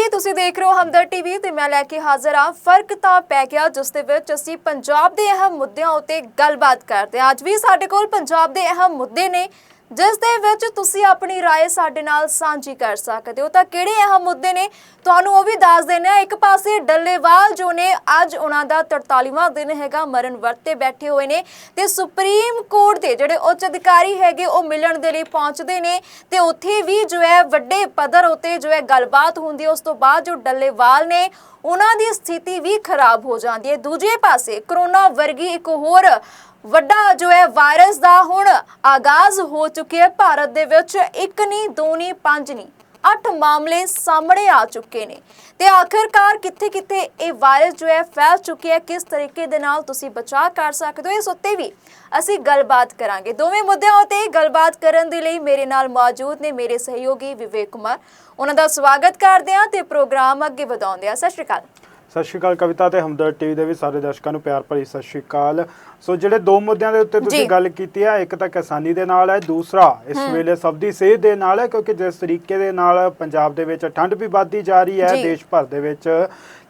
ਹਾਂ ਜੀ, ਤੁਸੀਂ ਦੇਖ ਰਹੇ ਹੋ ਹਮਦਰ ਟੀਵੀ ਤੇ ਮੈਂ ਲੈ ਕੇ ਹਾਜ਼ਰ ਹਾਂ। ਫ਼ਰਕ ਤਾਂ ਪੈ ਗਿਆ, ਜਿਸ ਦੇ ਵਿੱਚ ਅਸੀਂ ਪੰਜਾਬ ਦੇ ਅਹਿਮ ਮੁੱਦਿਆਂ ਉੱਤੇ ਗੱਲਬਾਤ ਕਰਦੇ ਹਾਂ। ਅੱਜ ਵੀ ਸਾਡੇ ਕੋਲ ਪੰਜਾਬ ਦੇ ਅਹਿਮ ਮੁੱਦੇ ਨੇ। ਜਿਸ ਦੇ ਵਿੱਚ ਤੁਸੀਂ ਆਪਣੀ رائے ਸਾਡੇ ਨਾਲ ਸਾਂਝੀ ਕਰ ਸਕਦੇ ਹੋ ਤਾਂ ਕਿਹੜੇ ਅਹਿਮ ਮੁੱਦੇ ਨੇ ਤੁਹਾਨੂੰ ਉਹ ਵੀ ਦੱਸ ਦਿੰਦੇ ਹਾਂ ਇੱਕ ਪਾਸੇ ਡੱਲੇਵਾਲ ਜੋ ਨੇ ਅੱਜ ਉਹਨਾਂ ਦਾ 43ਵਾਂ ਦਿਨ ਹੈਗਾ ਮਰਨ ਵਰਤ ਤੇ ਬੈਠੇ ਹੋਏ ਨੇ ਤੇ ਸੁਪਰੀਮ ਕੋਰਟ ਦੇ ਜਿਹੜੇ ਉੱਚ ਅਧਿਕਾਰੀ ਹੈਗੇ ਉਹ ਮਿਲਣ ਦੇ ਲਈ ਪਹੁੰਚਦੇ ਨੇ ਤੇ ਉੱਥੇ ਵੀ ਜੋ ਹੈ ਵੱਡੇ ਪੱਧਰ ਉਤੇ ਜੋ ਹੈ ਗੱਲਬਾਤ ਹੁੰਦੀ ਹੈ ਉਸ ਤੋਂ ਬਾਅਦ ਜੋ ਡੱਲੇਵਾਲ ਨੇ ਉਹਨਾਂ ਦੀ ਸਥਿਤੀ ਵੀ ਖਰਾਬ ਹੋ ਜਾਂਦੀ ਹੈ ਦੂਜੇ ਪਾਸੇ ਕਰੋਨਾ ਵਰਗੀ ਇੱਕ ਹੋਰ ਵੱਡਾ ਜੋ ਹੈ ਵਾਇਰਸ ਦਾ ਹੁਣ ਆਗਾਜ਼ ਹੋ ਚੁੱਕਿਆ ਹੈ। ਭਾਰਤ ਦੇ ਵਿੱਚ ਇੱਕ ਨਹੀਂ ਦੋ ਨਹੀਂ ਪੰਜ ਨਹੀਂ ਅੱਠ ਮਾਮਲੇ ਸਾਹਮਣੇ ਆ ਚੁੱਕੇ ਨੇ। ਤੇ ਆਖਰਕਾਰ ਕਿੱਥੇ-ਕਿੱਥੇ ਇਹ ਵਾਇਰਸ ਜੋ ਹੈ ਫੈਲ ਚੁੱਕਿਆ ਹੈ, ਕਿਸ ਤਰੀਕੇ ਦੇ ਨਾਲ ਤੁਸੀਂ ਬਚਾਅ ਕਰ ਸਕਦੇ ਹੋ, ਇਸ ਉੱਤੇ ਵੀ ਅਸੀਂ ਗੱਲਬਾਤ ਕਰਾਂਗੇ। ਦੋਵੇਂ ਮੁੱਦਿਆਂ ਉੱਤੇ ਗੱਲਬਾਤ ਕਰਨ ਦੇ ਲਈ ਮੇਰੇ ਨਾਲ ਮੌਜੂਦ ਨੇ ਮੇਰੇ ਸਹਿਯੋਗੀ ਵਿਵੇਕ ਕੁਮਾਰ। ਉਹਨਾਂ ਦਾ ਸਵਾਗਤ ਕਰਦੇ ਹਾਂ ਤੇ ਪ੍ਰੋਗਰਾਮ ਅੱਗੇ ਵਧਾਉਂਦੇ ਹਾਂ। ਸਤਿ ਸ਼੍ਰੀ ਅਕਾਲ। ਸਤਿ ਸ਼੍ਰੀ ਅਕਾਲ ਕਵਿਤਾ ਤੇ ਹਮਦਰ ਟੀਵੀ ਦੇ ਵੀ ਸਾਰੇ ਦਰਸ਼ਕਾਂ ਨੂੰ ਪਿਆਰ ਭਰੀ ਸਤਿ ਸ਼੍ਰੀ ਅਕਾਲ ਸੋ ਜਿਹੜੇ ਦੋ ਮੁੱਦਿਆਂ ਦੇ ਉੱਤੇ। ਤੁਸੀਂ ਗੱਲ ਕੀਤੀ ਹੈ ਇੱਕ ਤਾਂ ਕਿਸਾਨੀ ਦੇ ਨਾਲ ਹੈ ਦੂਸਰਾ ਇਸ ਵੇਲੇ ਸਭ ਦੀ ਸਿਹਤ ਦੇ ਨਾਲ ਹੈ ਕਿਉਂਕਿ ਜਿਸ ਤਰੀਕੇ ਦੇ ਨਾਲ ਪੰਜਾਬ ਦੇ ਵਿੱਚ ਠੰਡ ਵੀ ਵੱਧਦੀ ਜਾ ਰਹੀ ਹੈ। ਦੇਸ਼ ਭਰ ਦੇ ਵਿੱਚ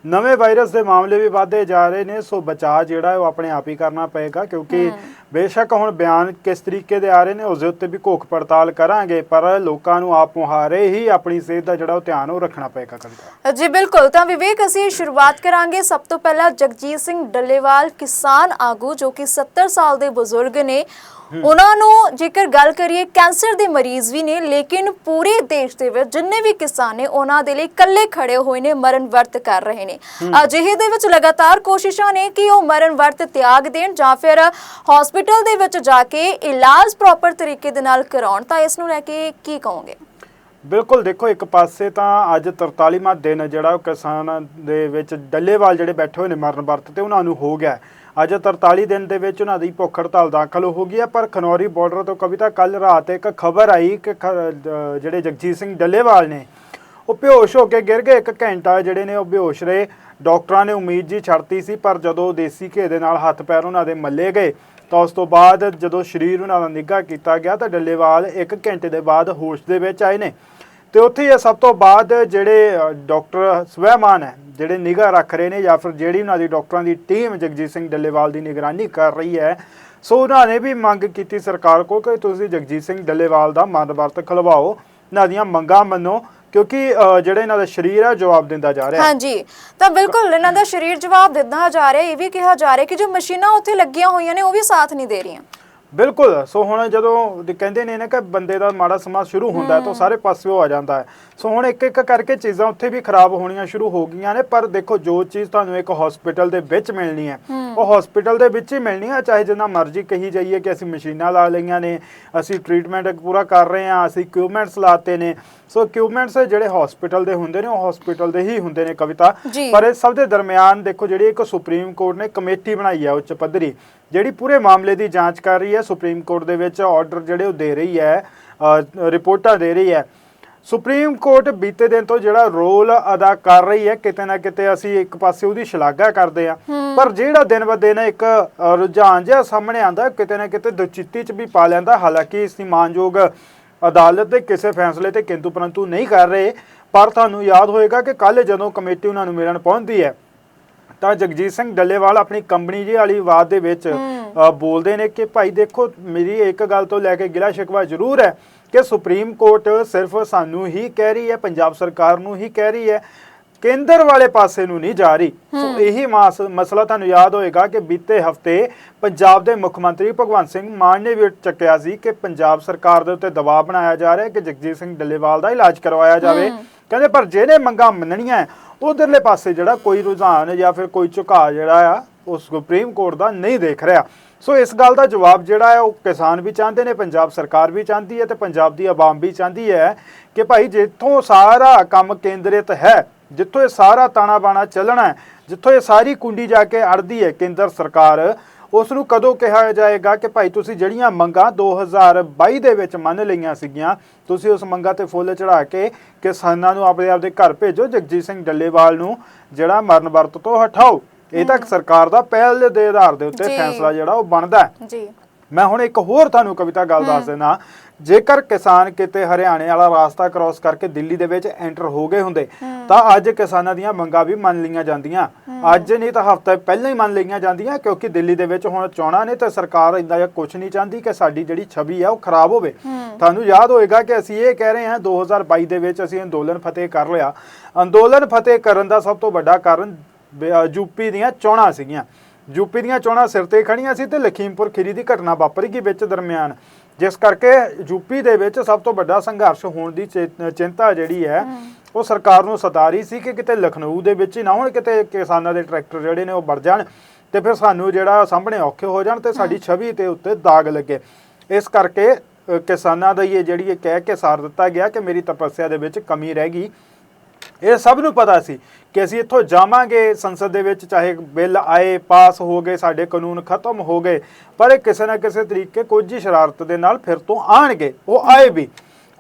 ਨਵੇਂ ਵਾਇਰਸ ਦੇ ਮਾਮਲੇ ਵੀ ਵਧਦੇ ਜਾ ਰਹੇ ਨੇ ਸੋ ਬਚਾਅ ਜਿਹੜਾ ਹੈ ਉਹ ਆਪਣੇ ਆਪ ਹੀ ਕਰਨਾ ਪਏਗਾ ਕਿਉਂਕਿ ਬੇਸ਼ੱਕ ਹੁਣ ਬਿਆਨ ਕਿਸ ਤਰੀਕੇ ਦੇ ਆ ਰਹੇ ਨੇ ਉਸ ਦੇ ਉੱਤੇ ਵੀ ਘੋਖ ਪੜਤਾਲ ਕਰਾਂਗੇ ਪਰ ਲੋਕਾਂ ਨੂੰ ਆਪ ਮੁਹਾਰੇ ਹੀ ਆਪਣੀ ਸਿਹਤ ਦਾ ਜਿਹੜਾ ਉਹ ਧਿਆਨ ਉਹ ਰੱਖਣਾ ਪਏਗਾ ਕਵਿਤਾ ਜੀ ਬਿਲਕੁਲ। ਤਾਂ ਵਿਵੇਕ ਅਸੀਂ ਸ਼ੁਰੂਆਤ ਕਰਾਂਗੇ। ਸਭ ਤੋਂ ਪਹਿਲਾਂ ਜਗਜੀਤ ਸਿੰਘ ਡੱਲੇਵਾਲ ਕਿਸਾਨ ਆਗੂ ਜੋ ਕਿ 70 ਸਾਲ ਦੇ ਬਜ਼ੁਰਗ ਨੇ ਉਹਨਾਂ ਨੂੰ ਜੇਕਰ ਗੱਲ ਕਰੀਏ ਕੈਂਸਰ ਦੇ ਮਰੀਜ਼ ਵੀ ਨੇ ਲੇਕਿਨ ਪੂਰੇ ਦੇਸ਼ ਦੇ ਵਿੱਚ ਜਿੰਨੇ ਵੀ ਕਿਸਾਨ ਨੇ ਉਹਨਾਂ ਦੇ ਲਈ ਇਕੱਲੇ ਖੜੇ ਹੋਏ ਨੇ ਮਰਨ ਵਰਤ ਕਰ ਰਹੇ ਨੇ। ਅਜਿਹੇ ਦੇ ਵਿੱਚ ਲਗਾਤਾਰ ਕੋਸ਼ਿਸ਼ਾਂ ਨੇ ਕਿ ਉਹ ਮਰਨ ਵਰਤ ਤਿਆਗ ਦੇਣ ਜਾਂ ਫਿਰ ਹਸਪੀਟਲ ਦੇ ਵਿੱਚ ਜਾ ਕੇ ਇਲਾਜ ਪ੍ਰੋਪਰ ਤਰੀਕੇ ਦੇ ਨਾਲ ਕਰਾਉਣ। ਤਾਂ ਇਸ ਨੂੰ ਲੈ ਕੇ ਕੀ ਕਹੋਗੇ? ਬਿਲਕੁਲ ਦੇਖੋ ਇੱਕ ਪਾਸੇ ਤਾਂ ਅੱਜ 43ਵਾਂ ਦਿਨ ਜਿਹੜਾ ਉਹ ਕਿਸਾਨ ਦੇ ਵਿੱਚ ਡੱਲੇਵਾਲ ਜਿਹੜੇ ਬੈਠੇ ਹੋਏ ਨੇ ਮਰਨ ਵਰਤ ਤੇ ਉਹਨਾਂ ਨੂੰ ਹੋ ਗਿਆ। ਅੱਜ 43 ਦਿਨ ਦੇ ਵਿੱਚ ਉਹਨਾਂ ਦੀ ਭੁੱਖ ਹੜਤਾਲ ਦਾਖਲ ਹੋ ਗਈ ਹੈ, ਪਰ ਖਨੌਰੀ ਬਾਰਡਰ ਤੋਂ ਕਵਿਤਾ ਕੱਲ ਰਾਤ ਇੱਕ ਖਬਰ ਆਈ ਕਿ ਖ- ਜਿਹੜੇ ਜਗਜੀਤ ਸਿੰਘ ਡੱਲੇਵਾਲ ਨੇ, ਉਹ ਬੇਹੋਸ਼ ਹੋ ਕੇ ਗਿਰ ਗਏ। ਇੱਕ ਘੰਟਾ ਜਿਹੜੇ ਨੇ ਉਹ ਬੇਹੋਸ਼ ਰਹੇ। ਡਾਕਟਰਾਂ ਨੇ ਉਮੀਦ ਜੀ ਛੱਡਤੀ ਸੀ, ਪਰ ਜਦੋਂ ਦੇਸੀ ਘੇ ਦੇ ਨਾਲ ਹੱਥ ਪੈਰ ਉਹਨਾਂ ਦੇ ਮੱਲੇ ਗਏ, ਤਾਂ ਉਸ ਤੋਂ ਬਾਅਦ ਜਦੋਂ ਸਰੀਰ ਉਹਨਾਂ ਦਾ ਨਿੱਘਾ ਕੀਤਾ ਗਿਆ, ਤਾਂ ਡੱਲੇਵਾਲ ਇੱਕ ਘੰਟੇ ਦੇ ਬਾਅਦ ਹੋਸ਼ ਦੇ ਵਿੱਚ ਆਏ ਨੇ। ਤੇ ਉੱਥੇ ਹੀ ਇਹ ਸਭ ਤੋਂ ਬਾਅਦ ਜਿਹੜੇ ਡਾਕਟਰ ਸਵੈਮਾਨ ਹੈ ਜਿਹੜੇ ਨਿਗਾਹ ਰੱਖ ਰਹੇ ਨੇ ਜਾਂ ਫਿਰ ਜਿਹੜੀ ਉਹਨਾਂ ਦੀ ਡਾਕਟਰਾਂ ਦੀ ਟੀਮ ਜਗਜੀਤ ਸਿੰਘ ਡੱਲੇਵਾਲ ਦੀ ਨਿਗਰਾਨੀ ਕਰ ਰਹੀ ਹੈ ਸੋ ਉਹਨਾਂ ਨੇ ਵੀ ਮੰਗ ਕੀਤੀ ਸਰਕਾਰ ਕੋਲ ਕਿ ਤੁਸੀਂ ਜਗਜੀਤ ਸਿੰਘ ਡੱਲੇਵਾਲ ਦਾ ਮਨ ਵਰਤ ਖਲਵਾਓ ਇਹਨਾਂ ਦੀਆਂ ਮੰਗਾਂ ਮੰਨੋ ਕਿਉਂਕਿ ਅ, ਜਿਹੜਾ ਇਹਨਾਂ ਦਾ ਸਰੀਰ ਹੈ ਜਵਾਬ ਦਿੰਦਾ ਜਾ ਰਿਹਾ ਹਾਂਜੀ ਤਾਂ ਬਿਲਕੁਲ ਇਹਨਾਂ ਦਾ ਸਰੀਰ ਜਵਾਬ ਦਿੰਦਾ ਜਾ ਰਿਹਾ ਇਹ ਵੀ ਕਿਹਾ ਜਾ ਰਿਹਾ ਕਿ ਜੋ ਮਸ਼ੀਨਾਂ ਉੱਥੇ ਲੱਗੀਆਂ ਹੋਈਆਂ ਨੇ ਉਹ ਵੀ ਸਾਥ ਨਹੀਂ ਦੇ ਰਹੀਆਂ। ਬਿਲਕੁਲ। ਸੋ ਹੁਣ ਜਦੋਂ ਦੇ ਕਹਿੰਦੇ ਨੇ ਨਾ ਕਿ ਬੰਦੇ ਦਾ ਮਾੜਾ ਸਮਾਂ ਸ਼ੁਰੂ ਹੁੰਦਾ ਹੈ ਤਾਂ ਸਾਰੇ ਪਾਸੇ ਆ ਜਾਂਦਾ ਹੈ। ਸੋ ਹੁਣ ਇੱਕ ਇੱਕ ਕਰਕੇ ਚੀਜ਼ਾਂ ਉੱਥੇ ਵੀ ਖਰਾਬ ਹੋਣੀਆਂ ਸ਼ੁਰੂ ਹੋ ਗਈਆਂ ਨੇ ਪਰ ਦੇਖੋ ਜੋ ਚੀਜ਼ ਤੁਹਾਨੂੰ ਇੱਕ ਹਸਪੀਟਲ ਦੇ ਵਿੱਚ ਮਿਲਣੀ ਹੈ ਉਹ ਹਸਪੀਟਲ ਦੇ ਵਿੱਚ ਹੀ ਮਿਲਣੀ ਹੈ ਚਾਹੇ ਜਿੰਨਾ ਮਰਜ਼ੀ ਕਹੀ ਜਾਈਏ ਕਿ ਅਸੀਂ ਮਸ਼ੀਨਾਂ ਲਾ ਲਈਆਂ ਨੇ ਅਸੀਂ ਟ੍ਰੀਟਮੈਂਟ ਪੂਰਾ ਕਰ ਰਹੇ ਹਾਂ ਅਸੀਂ ਇਕਵਿਪਮੈਂਟਸ ਲਾਤੇ ਨੇ। ਸੋ ਇਕਵਿਪਮੈਂਟਸ ਜਿਹੜੇ ਹਸਪੀਟਲ ਦੇ ਹੁੰਦੇ ਨੇ ਉਹ ਹਸਪੀਟਲ ਦੇ ਹੀ ਹੁੰਦੇ ਨੇ ਕਵਿਤਾ। ਜੀ। ਪਰ ਇਸ ਸਭ ਦੇ ਦਰਮਿਆਨ ਦੇਖੋ ਜਿਹੜੀ ਇੱਕ ਸੁਪਰੀਮ ਕੋਰਟ ਨੇ ਕਮੇਟੀ ਬਣਾਈ ਹੈ ਉੱਚ ਪੱਧਰੀ ਜਿਹੜੀ ਪੂਰੇ ਮਾਮਲੇ ਦੀ ਜਾਂਚ ਕਰ ਰਹੀ ਹੈ ਸੁਪਰੀਮ ਕੋਰਟ ਦੇ ਵਿੱਚ ਆਰਡਰ ਜਿਹੜੇ ਉਹ ਦੇ ਰਹੀ ਹੈ ਰਿਪੋਰਟਾਂ ਦੇ ਰਹੀ ਹੈ। ਸੁਪਰੀਮ ਕੋਰਟ ਬੀਤੇ ਦਿਨ ਤੋਂ ਜਿਹੜਾ ਰੋਲ ਅਦਾ ਕਰ ਰਹੀ ਹੈ ਕਿਤੇ ਨਾ ਕਿਤੇ ਅਸੀਂ ਇੱਕ ਪਾਸੇ ਉਹਦੀ ਸ਼ਲਾਘਾ ਕਰਦੇ ਆ ਪਰ ਜਿਹੜਾ ਦਿਨ ਬ ਦਿਨ ਇੱਕ ਰੁਝਾਨ ਜਿਹਾ ਸਾਹਮਣੇ ਆਂਦਾ ਕਿਤੇ ਨਾ ਕਿਤੇ ਦੁਚਿੱਤੀ ਚ ਵੀ ਪਾ ਲੈਂਦਾ। ਹਾਲਾਂਕਿ ਇਸ ਦੀ ਮਾਨਯੋਗ ਅਦਾਲਤ ਦੇ ਕਿਸੇ ਫੈਸਲੇ ਤੇ ਕਿੰਤੂ ਪਰੰਤੂ ਨਹੀਂ ਕਰ ਰਹੇ। ਪਰ ਤੁਹਾਨੂੰ ਯਾਦ ਹੋਏਗਾ ਕਿ ਕੱਲ ਜਦੋਂ ਕਮੇਟੀ ਉਹਨਾਂ ਨੂੰ ਮਿਲਣ ਪਹੁੰਚਦੀ ਹੈ ਤਾਂ ਜਗਜੀਤ ਸਿੰਘ ਡੱਲੇਵਾਲ ਆਪਣੀ ਕੰਪਨੀ ਜੀ ਵਾਲੀ ਆਵਾਜ਼ ਦੇ ਵਿੱਚ ਬੋਲਦੇ ਨੇ ਕਿ ਭਾਈ ਦੇਖੋ ਮੇਰੀ ਇੱਕ ਗੱਲ ਤੋਂ ਲੈ ਕੇ ਗਿਲਾ ਸ਼ਿਕਵਾ ਜ਼ਰੂਰ ਹੈ ਕਿ ਸੁਪਰੀਮ ਕੋਰਟ ਸਿਰਫ ਸਾਨੂੰ ਹੀ ਕਹਿ ਰਹੀ ਹੈ ਪੰਜਾਬ ਸਰਕਾਰ ਨੂੰ ਹੀ ਕਹਿ ਰਹੀ ਹੈ ਕੇਂਦਰ ਵਾਲੇ ਪਾਸੇ ਨੂੰ ਨਹੀਂ ਜਾ ਰਹੀ। ਸੋ ਇਹੀ ਮਾਸ- ਮਸਲਾ ਤੁਹਾਨੂੰ ਯਾਦ ਹੋਏਗਾ ਕਿ ਬੀਤੇ ਹਫ਼ਤੇ ਪੰਜਾਬ ਦੇ ਮੁੱਖ ਮੰਤਰੀ ਭਗਵੰਤ ਸਿੰਘ ਮਾਨ ਨੇ ਵੀ ਚੱਕਿਆ ਸੀ ਕਿ ਪੰਜਾਬ ਸਰਕਾਰ ਦੇ ਉੱਤੇ ਦਬਾਅ ਬਣਾਇਆ ਜਾ ਰਿਹਾ ਹੈ ਕਿ ਜਗਜੀਤ ਸਿੰਘ ਡੱਲੇਵਾਲ ਦਾ ਇਲਾਜ ਕਰਵਾਇਆ ਜਾਵੇ। ਕਹਿੰਦੇ ਪਰ ਜਿਹਨੇ ਮੰਗਾਂ ਮੰਨਣੀਆਂ ਉਧਰਲੇ ਪਾਸੇ ਜਿਹੜਾ ਕੋਈ ਰੁਝਾਨ ਜਾਂ ਫਿਰ ਕੋਈ ਝੁਕਾਅ ਜਿਹੜਾ ਆ ਉਹ ਸੁਪਰੀਮ ਕੋਰਟ ਦਾ ਨਹੀਂ ਦੇਖ ਰਿਹਾ। ਸੋ ਇਸ ਗੱਲ ਦਾ ਜਵਾਬ ਜਿਹੜਾ ਹੈ, ਉਹ ਕਿਸਾਨ ਵੀ ਚਾਹੁੰਦੇ ਨੇ, ਪੰਜਾਬ ਸਰਕਾਰ ਵੀ ਚਾਹੁੰਦੀ ਹੈ ਤੇ ਪੰਜਾਬ ਦੀ ਆਵਾਮ ਵੀ ਚਾਹੁੰਦੀ ਹੈ ਕਿ ਭਾਈ ਜਿੱਥੋਂ ਸਾਰਾ ਕੰਮ ਕੇਂਦਰਿਤ ਹੈ, ਜਿੱਥੋਂ ਇਹ ਸਾਰਾ ਤਾਣਾ ਬਾਣਾ ਚੱਲਣਾ ਹੈ, ਜਿੱਥੋਂ ਇਹ ਸਾਰੀ ਕੁੰਡੀ ਜਾ ਕੇ ਅੜਦੀ ਹੈ, ਕੇਂਦਰ ਸਰਕਾਰ ਉਸ ਨੂੰ ਕਦੋਂ ਕਿਹਾ ਜਾਏਗਾ ਕਿ ਭਾਈ ਤੁਸੀਂ ਜਿਹੜੀਆਂ ਮੰਗਾਂ 2022 ਦੇ ਵਿੱਚ ਮੰਨ ਲਈਆਂ ਸੀਗੀਆਂ ਤੁਸੀਂ ਉਸ ਮੰਗਾਂ ਤੇ ਫੁੱਲ ਚੜਾ ਕੇ ਕਿਸਾਨਾਂ ਨੂੰ ਆਪਣੇ ਆਪਦੇ ਘਰ ਭੇਜੋ ਜਗਜੀਤ ਸਿੰਘ ਡੱਲੇਵਾਲ ਨੂੰ ਜਿਹੜਾ ਮਰਨ ਵਰਤ ਤੋਂ ਹਟਾਓ। ਇਹ ਤਾਂ ਸਰਕਾਰ ਦਾ ਪਹਿਲ ਦੇ ਆਧਾਰ ਦੇ ਉੱਤੇ। ਫੈਸਲਾ ਜਿਹੜਾ ਉਹ ਬਣਦਾ ਹੈ। ਜੀ। ਮੈਂ ਹੁਣ ਇੱਕ ਹੋਰ ਤੁਹਾਨੂੰ ਕਵਿਤਾ ਗੱਲ ਦੱਸ ਦੇਣਾ ਜੇਕਰ ਕਿਸਾਨ ਕਿਤੇ ਹਰਿਆਣੇ ਵਾਲਾ ਰਾਸਤਾ ਕ੍ਰਾਸ ਕਰਕੇ ਦਿੱਲੀ ਦੇ ਵਿੱਚ ਐਂਟਰ ਹੋ ਗਏ ਹੁੰਦੇ ਤਾਂ ਅੱਜ ਕਿਸਾਨਾਂ ਦੀਆਂ ਮੰਗਾਂ ਵੀ ਮੰਨ ਲਈਆਂ ਜਾਂਦੀਆਂ। ਅੱਜ ਨਹੀਂ ਤਾਂ ਹਫ਼ਤਾ ਪਹਿਲਾਂ ਹੀ ਮੰਨ ਲਈਆਂ ਜਾਂਦੀਆਂ ਕਿਉਂਕਿ ਦਿੱਲੀ ਦੇ ਵਿੱਚ ਹੁਣ ਚੋਣਾਂ ਨੇ ਤੇ ਸਰਕਾਰ ਇੰਦਾ ਜਾਂ ਕੁਝ ਨਹੀਂ ਚਾਹੁੰਦੀ ਕਿ ਸਾਡੀ ਜਿਹੜੀ ਛਵੀ ਆ ਉਹ ਖਰਾਬ ਹੋਵੇ। ਤੁਹਾਨੂੰ ਯਾਦ ਹੋਏਗਾ ਕਿ ਅਸੀਂ ਇਹ ਕਹਿ ਰਹੇ ਹਾਂ 2022 ਦੇ ਵਿੱਚ ਅਸੀਂ ਅੰਦੋਲਨ ਫਤਿਹ ਕਰ ਲਿਆ। ਅੰਦੋਲਨ ਫਤਿਹ ਕਰਨ ਦਾ ਸਭ ਤੋਂ ਵੱਡਾ ਕਾਰਨ ਯੂਪੀ ਦੀਆਂ ਚੋਣਾਂ ਸੀਗੀਆਂ। ਯੂਪੀ ਦੀਆਂ ਚੋਣਾਂ ਸਿਰ ਤੇ ਖੜੀਆਂ ਸੀ ਤੇ ਲਖੀਮਪੁਰ ਖੀਰੀ ਦੀ ਘਟਨਾ ਵਾਪਰੀ ਗਈ ਵਿੱਚ ਦਰਮਿਆਨ। ਜਿਸ ਕਰਕੇ ਯੂਪੀ ਦੇ ਵਿੱਚ ਸਭ ਤੋਂ ਵੱਡਾ ਸੰਘਰਸ਼ ਹੋਣ ਦੀ ਚਿੰਤਾ ਜਿਹੜੀ ਹੈ ਉਹ ਸਰਕਾਰ ਨੂੰ ਸਤਾ ਰਹੀ ਸੀ ਕਿ ਕਿਤੇ ਲਖਨਊ ਦੇ ਵਿੱਚ ਹੀ ਨਾ ਹੁਣ ਕਿਤੇ ਕਿਸਾਨਾਂ ਦੇ ਟਰੈਕਟਰ ਜਿਹੜੇ ਨੇ ਉਹ ਵੜ ਜਾਣ ਤੇ ਫਿਰ ਸਾਨੂੰ ਜਿਹੜਾ ਸਾਹਮਣੇ ਔਖੇ ਹੋ ਜਾਣ ਤੇ ਸਾਡੀ ਛਵੀ ਤੇ ਉੱਤੇ ਦਾਗ ਲੱਗੇ। ਇਸ ਕਰਕੇ ਕਿਸਾਨਾਂ ਦਾ ਇਹ ਜਿਹੜੀ ਇਹ ਕਹਿ ਕੇ ਸਾਰ ਦਿੱਤਾ ਗਿਆ ਕਿ ਮੇਰੀ ਤਪੱਸਿਆ ਦੇ ਵਿੱਚ ਕਮੀ ਰਹਿ ਗਈ। ਇਹ ਸਭ ਨੂੰ ਪਤਾ ਸੀ ਕਿ ਅਸੀਂ ਇੱਥੋਂ ਜਾਵਾਂਗੇ ਸੰਸਦ ਦੇ ਵਿੱਚ ਚਾਹੇ ਬਿੱਲ ਆਏ ਪਾਸ ਹੋ ਗਏ ਸਾਡੇ ਕਾਨੂੰਨ ਖਤਮ ਹੋ ਗਏ ਪਰ ਇਹ ਕਿਸੇ ਨਾ ਕਿਸੇ ਤਰੀਕੇ ਕੁਝ ਹੀ ਸ਼ਰਾਰਤ ਦੇ ਨਾਲ ਫਿਰ ਤੋਂ ਆਣਗੇ ਉਹ ਆਏ ਵੀ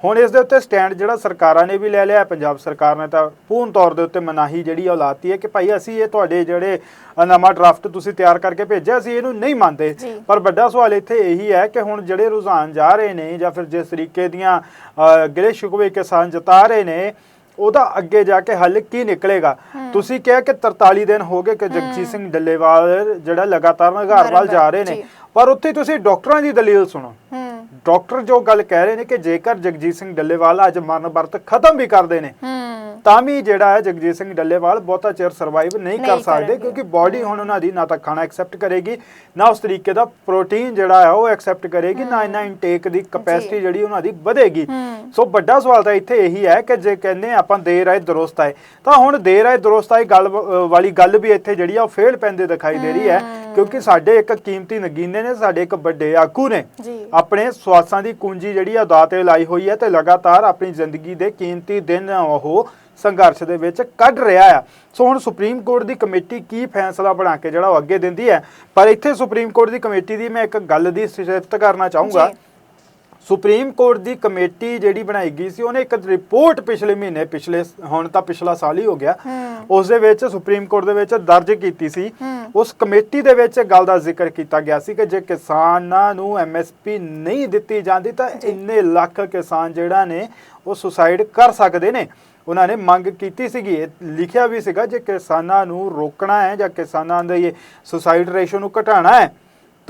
ਹੁਣ ਇਸ ਦੇ ਉੱਤੇ ਸਟੈਂਡ ਜਿਹੜਾ ਸਰਕਾਰਾਂ ਨੇ ਵੀ ਲੈ ਲਿਆ ਪੰਜਾਬ ਸਰਕਾਰ ਨੇ ਤਾਂ ਪੂਰਨ ਤੌਰ ਦੇ ਉੱਤੇ ਮਨਾਹੀ ਜਿਹੜੀ ਆ ਉਹ ਲਾਤੀ ਹੈ ਕਿ ਭਾਈ ਅਸੀਂ ਇਹ ਤੁਹਾਡੇ ਜਿਹੜੇ ਨਵਾਂ ਡਰਾਫਟ ਤੁਸੀਂ ਤਿਆਰ ਕਰਕੇ ਭੇਜਿਆ ਅਸੀਂ ਇਹਨੂੰ ਨਹੀਂ ਮੰਨਦੇ। ਪਰ ਵੱਡਾ ਸਵਾਲ ਇੱਥੇ ਇਹੀ ਹੈ ਕਿ ਹੁਣ ਜਿਹੜੇ ਰੁਝਾਨ ਜਾ ਰਹੇ ਨੇ ਜਾਂ ਫਿਰ ਜਿਸ ਤਰੀਕੇ ਦੀਆਂ ਗਿਲੇ ਸ਼ਿਕਵੇ ਕਿਸਾਨ ਜਤਾ ਰਹੇ ਨੇ ਉਹਦਾ ਅੱਗੇ ਜਾ ਕੇ ਹੱਲ ਕੀ ਨਿਕਲੇਗਾ? ਤੁਸੀਂ ਕਿਹਾ ਕਿ 43 ਦਿਨ ਹੋ ਗਏ ਕਿ ਜਗਜੀਤ ਸਿੰਘ ਡੱਲੇਵਾਲ ਜਿਹੜਾ ਲਗਾਤਾਰ ਨਗਾਰਵਾਲ ਜਾ ਰਹੇ ਨੇ। ਪਰ ਉੱਥੇ ਤੁਸੀਂ ਡਾਕਟਰਾਂ ਦੀ ਦਲੀਲ ਸੁਣੋ। ਹੂੰ। ਡਾਕਟਰ ਜੋ ਗੱਲ ਕਹਿ ਰਹੇ ਨੇ ਕਿ ਜੇਕਰ ਜਗਜੀਤ ਸਿੰਘ ਡੱਲੇਵਾਲ ਅੱਜ ਮਰਨ ਵਰਤ ਖਤਮ ਵੀ ਕਰਦੇ ਨੇ ਹੂੰ। ਤਾਂ ਵੀ ਜਿਹੜਾ ਹੈ ਜਗਜੀਤ ਸਿੰਘ ਡੱਲੇਵਾਲ ਬਹੁਤਾ ਚਿਰ ਸਰਵਾਈਵ ਨਹੀਂ ਕਰ ਸਕਦੇ। ਕਿਉਂਕਿ ਬਾਡੀ ਹੁਣ ਉਹਨਾਂ ਦੀ ਨਾ ਤਾਂ ਖਾਣਾ ਐਕਸੈਪਟ ਕਰੇਗੀ ਨਾ ਉਸ ਤਰੀਕੇ ਦਾ ਪ੍ਰੋਟੀਨ ਜਿਹੜਾ ਹੈ ਉਹ ਐਕਸੈਪਟ ਕਰੇਗੀ ਨਾ ਇਹਨਾਂ ਇਨਟੇਕ ਦੀ ਕਪੈਸਿਟੀ ਜਿਹੜੀ ਉਹਨਾਂ ਦੀ ਵਧੇਗੀ। ਸੋ ਵੱਡਾ ਸਵਾਲ ਤਾਂ ਇੱਥੇ ਇਹੀ ਹੈ ਕਿ ਜੇ ਕਹਿੰਦੇ ਆਪਾਂ ਦੇਰ ਆਏ ਦਰੁਸਤ ਆਏ ਤਾਂ ਹੁਣ ਦੇਰ ਆਏ ਦਰੁਸਤ ਆਏ ਗੱਲ ਵਾਲੀ ਗੱਲ ਵੀ ਇੱਥੇ ਜਿਹੜੀ ਆ ਉਹ ਫੇਲ ਪੈਂਦੇ ਦਿਖਾਈ ਦੇ ਰਹੀ ਹੈ। ਕਿਉਂਕਿ ਸਾਡੇ ਇੱਕ ਕੀਮਤੀ ਨਗੀਨੇ ਨੇ ਸਾਡੇ ਇੱਕ ਵੱਡੇ ਆਗੂ ਨੇ। ਆਪਣੇ ਸਵਾਸਾਂ ਦੀ ਕੁੰਜੀ ਜਿਹੜੀ ਆ ਦਾਅ ਤੇ ਲਾਈ ਹੋਈ ਹੈ ਤੇ ਲਗਾਤਾਰ ਆਪਣੀ ਜ਼ਿੰਦਗੀ ਦੇ ਕੀਮਤੀ ਦਿਨ ਉਹ ਸੰਘਰਸ਼ ਦੇ ਵਿੱਚ ਕੱਢ ਰਿਹਾ ਆ। ਸੋ ਹੁਣ ਸੁਪਰੀਮ ਕੋਰਟ ਦੀ ਕਮੇਟੀ ਕੀ ਫੈਸਲਾ ਬਣਾ ਕੇ ਜਿਹੜਾ ਉਹ ਅੱਗੇ ਦਿੰਦੀ ਹੈ? ਪਰ ਇੱਥੇ ਸੁਪਰੀਮ ਕੋਰਟ ਦੀ ਕਮੇਟੀ ਦੀ ਮੈਂ ਇੱਕ ਗੱਲ ਦੀ ਸਿਫਤ ਕਰਨਾ ਚਾਹੂੰਗਾ। ਸੁਪਰੀਮ ਕੋਰਟ ਦੀ ਕਮੇਟੀ ਜਿਹੜੀ ਬਣਾਈ ਗਈ ਸੀ ਉਹਨੇ ਇੱਕ ਰਿਪੋਰਟ ਪਿਛਲੇ ਮਹੀਨੇ ਪਿਛਲੇ ਹੁਣ ਤਾਂ ਪਿਛਲਾ ਸਾਲ ਹੀ ਹੋ ਗਿਆ ਉਸ ਦੇ ਵਿੱਚ ਸੁਪਰੀਮ ਕੋਰਟ ਦੇ ਵਿੱਚ ਦਰਜ ਕੀਤੀ ਸੀ। ਉਸ ਕਮੇਟੀ ਦੇ ਵਿੱਚ ਗੱਲ ਦਾ ਜ਼ਿਕਰ ਕੀਤਾ ਗਿਆ ਸੀ ਕਿ ਜੇ ਕਿਸਾਨਾਂ ਨੂੰ ਐਮਐਸਪੀ ਨਹੀਂ ਦਿੱਤੀ ਜਾਂਦੀ ਤਾਂ ਇੰਨੇ ਲੱਖ ਕਿਸਾਨ ਜਿਹੜਾ ਨੇ ਉਹ ਸੁਸਾਈਡ ਕਰ ਸਕਦੇ ਨੇ। ਉਹਨਾਂ ਨੇ ਮੰਗ ਕੀਤੀ ਸੀਗੀ। ਲਿਖਿਆ ਵੀ ਸੀਗਾ ਜੇ ਕਿਸਾਨਾਂ ਨੂੰ ਰੋਕਣਾ ਹੈ ਜਾਂ ਕਿਸਾਨਾਂ ਦੇ ਇਹ ਸੁਸਾਈਡ ਰੇਸ਼ੋ ਨੂੰ ਘਟਾਉਣਾ ਹੈ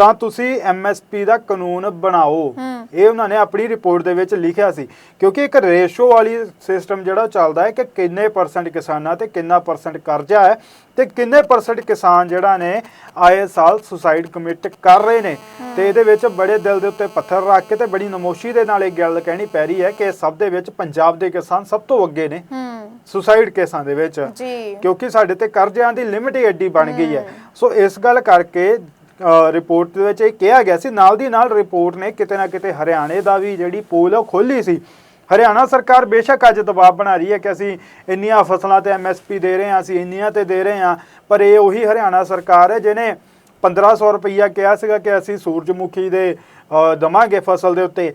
ਤਾਂ ਤੁਸੀਂ ਐਮਐਸਪੀ ਦਾ ਕਾਨੂੰਨ ਬਣਾਓ। ਇਹ ਉਹਨਾਂ ਨੇ ਆਪਣੀ ਰਿਪੋਰਟ ਦੇ ਵਿੱਚ ਲਿਖਿਆ ਸੀ। ਕਿਉਂਕਿ ਇੱਕ ਰੇਸ਼ੋ ਵਾਲੀ ਸਿਸਟਮ ਜਿਹੜਾ ਚੱਲਦਾ ਹੈ ਕਿ ਕਿੰਨੇ ਪਰਸੈਂਟ ਕਿਸਾਨਾਂ ਤੇ ਕਿੰਨਾ ਪਰਸੈਂਟ ਕਰਜ਼ਾ ਹੈ ਤੇ ਕਿੰਨੇ ਪਰਸੈਂਟ ਕਿਸਾਨ ਜਿਹੜਾ ਨੇ ਆਏ ਸਾਲ ਸੁਸਾਈਡ ਕਮਿਟ ਕਰ ਰਹੇ ਨੇ। ਤੇ ਇਹਦੇ ਵਿੱਚ ਬੜੇ ਦਿਲ ਦੇ ਉੱਤੇ ਪੱਥਰ ਰੱਖ ਕੇ ਤੇ ਬੜੀ ਨਮੋਸ਼ੀ ਦੇ ਨਾਲ ਇਹ ਗੱਲ ਕਹਿਣੀ ਪੈ ਰਹੀ ਹੈ ਕਿ ਸਭ ਦੇ ਵਿੱਚ ਪੰਜਾਬ ਦੇ ਕਿਸਾਨ ਸਭ ਤੋਂ ਅੱਗੇ ਨੇ। ਸੁਸਾਈਡ ਕੇਸਾਂ ਦੇ ਵਿੱਚ। ਜੀ। ਕਿਉਂਕਿ ਸਾਡੇ ਤੇ ਕਰਜ਼ਿਆਂ ਦੀ ਲਿਮਿਟ ਹੀ ਐਡੀ ਬਣ ਗਈ ਹੈ। ਸੋ ਇਸ ਗੱਲ ਕਰਕੇ ਰਿਪੋਰਟ ਦੇ ਵਿੱਚ ਇਹ ਕਿਹਾ ਗਿਆ ਸੀ ਨਾਲ ਦੀ ਨਾਲ ਰਿਪੋਰਟ ਨੇ ਕਿਤੇ ਨਾ ਕਿਤੇ ਹਰਿਆਣੇ ਦਾ ਵੀ ਜਿਹੜੀ ਪੋਲ ਉਹ ਖੋਲੀ ਸੀ। ਹਰਿਆਣਾ ਸਰਕਾਰ ਬੇਸ਼ੱਕ ਅੱਜ ਦਬਾਅ ਬਣਾ ਰਹੀ ਹੈ ਕਿ ਅਸੀਂ ਇੰਨੀਆਂ ਫਸਲਾਂ ਤੇ ਐਮਐਸਪੀ ਦੇ ਰਹੇ ਹਾਂ ਅਸੀਂ ਇੰਨੀਆਂ ਤੇ ਦੇ ਰਹੇ ਹਾਂ ਪਰ ਇਹ ਉਹੀ ਹਰਿਆਣਾ ਸਰਕਾਰ ਹੈ ਜਿਹਨੇ 1500 ਰੁਪਈਆ ਕਿਹਾ ਸੀਗਾ ਕਿ ਅਸੀਂ ਸੂਰਜਮੁਖੀ ਦੇ ਅ, ਦਵਾਂਗੇ ਫਸਲ ਦੇ ਉੱਤੇ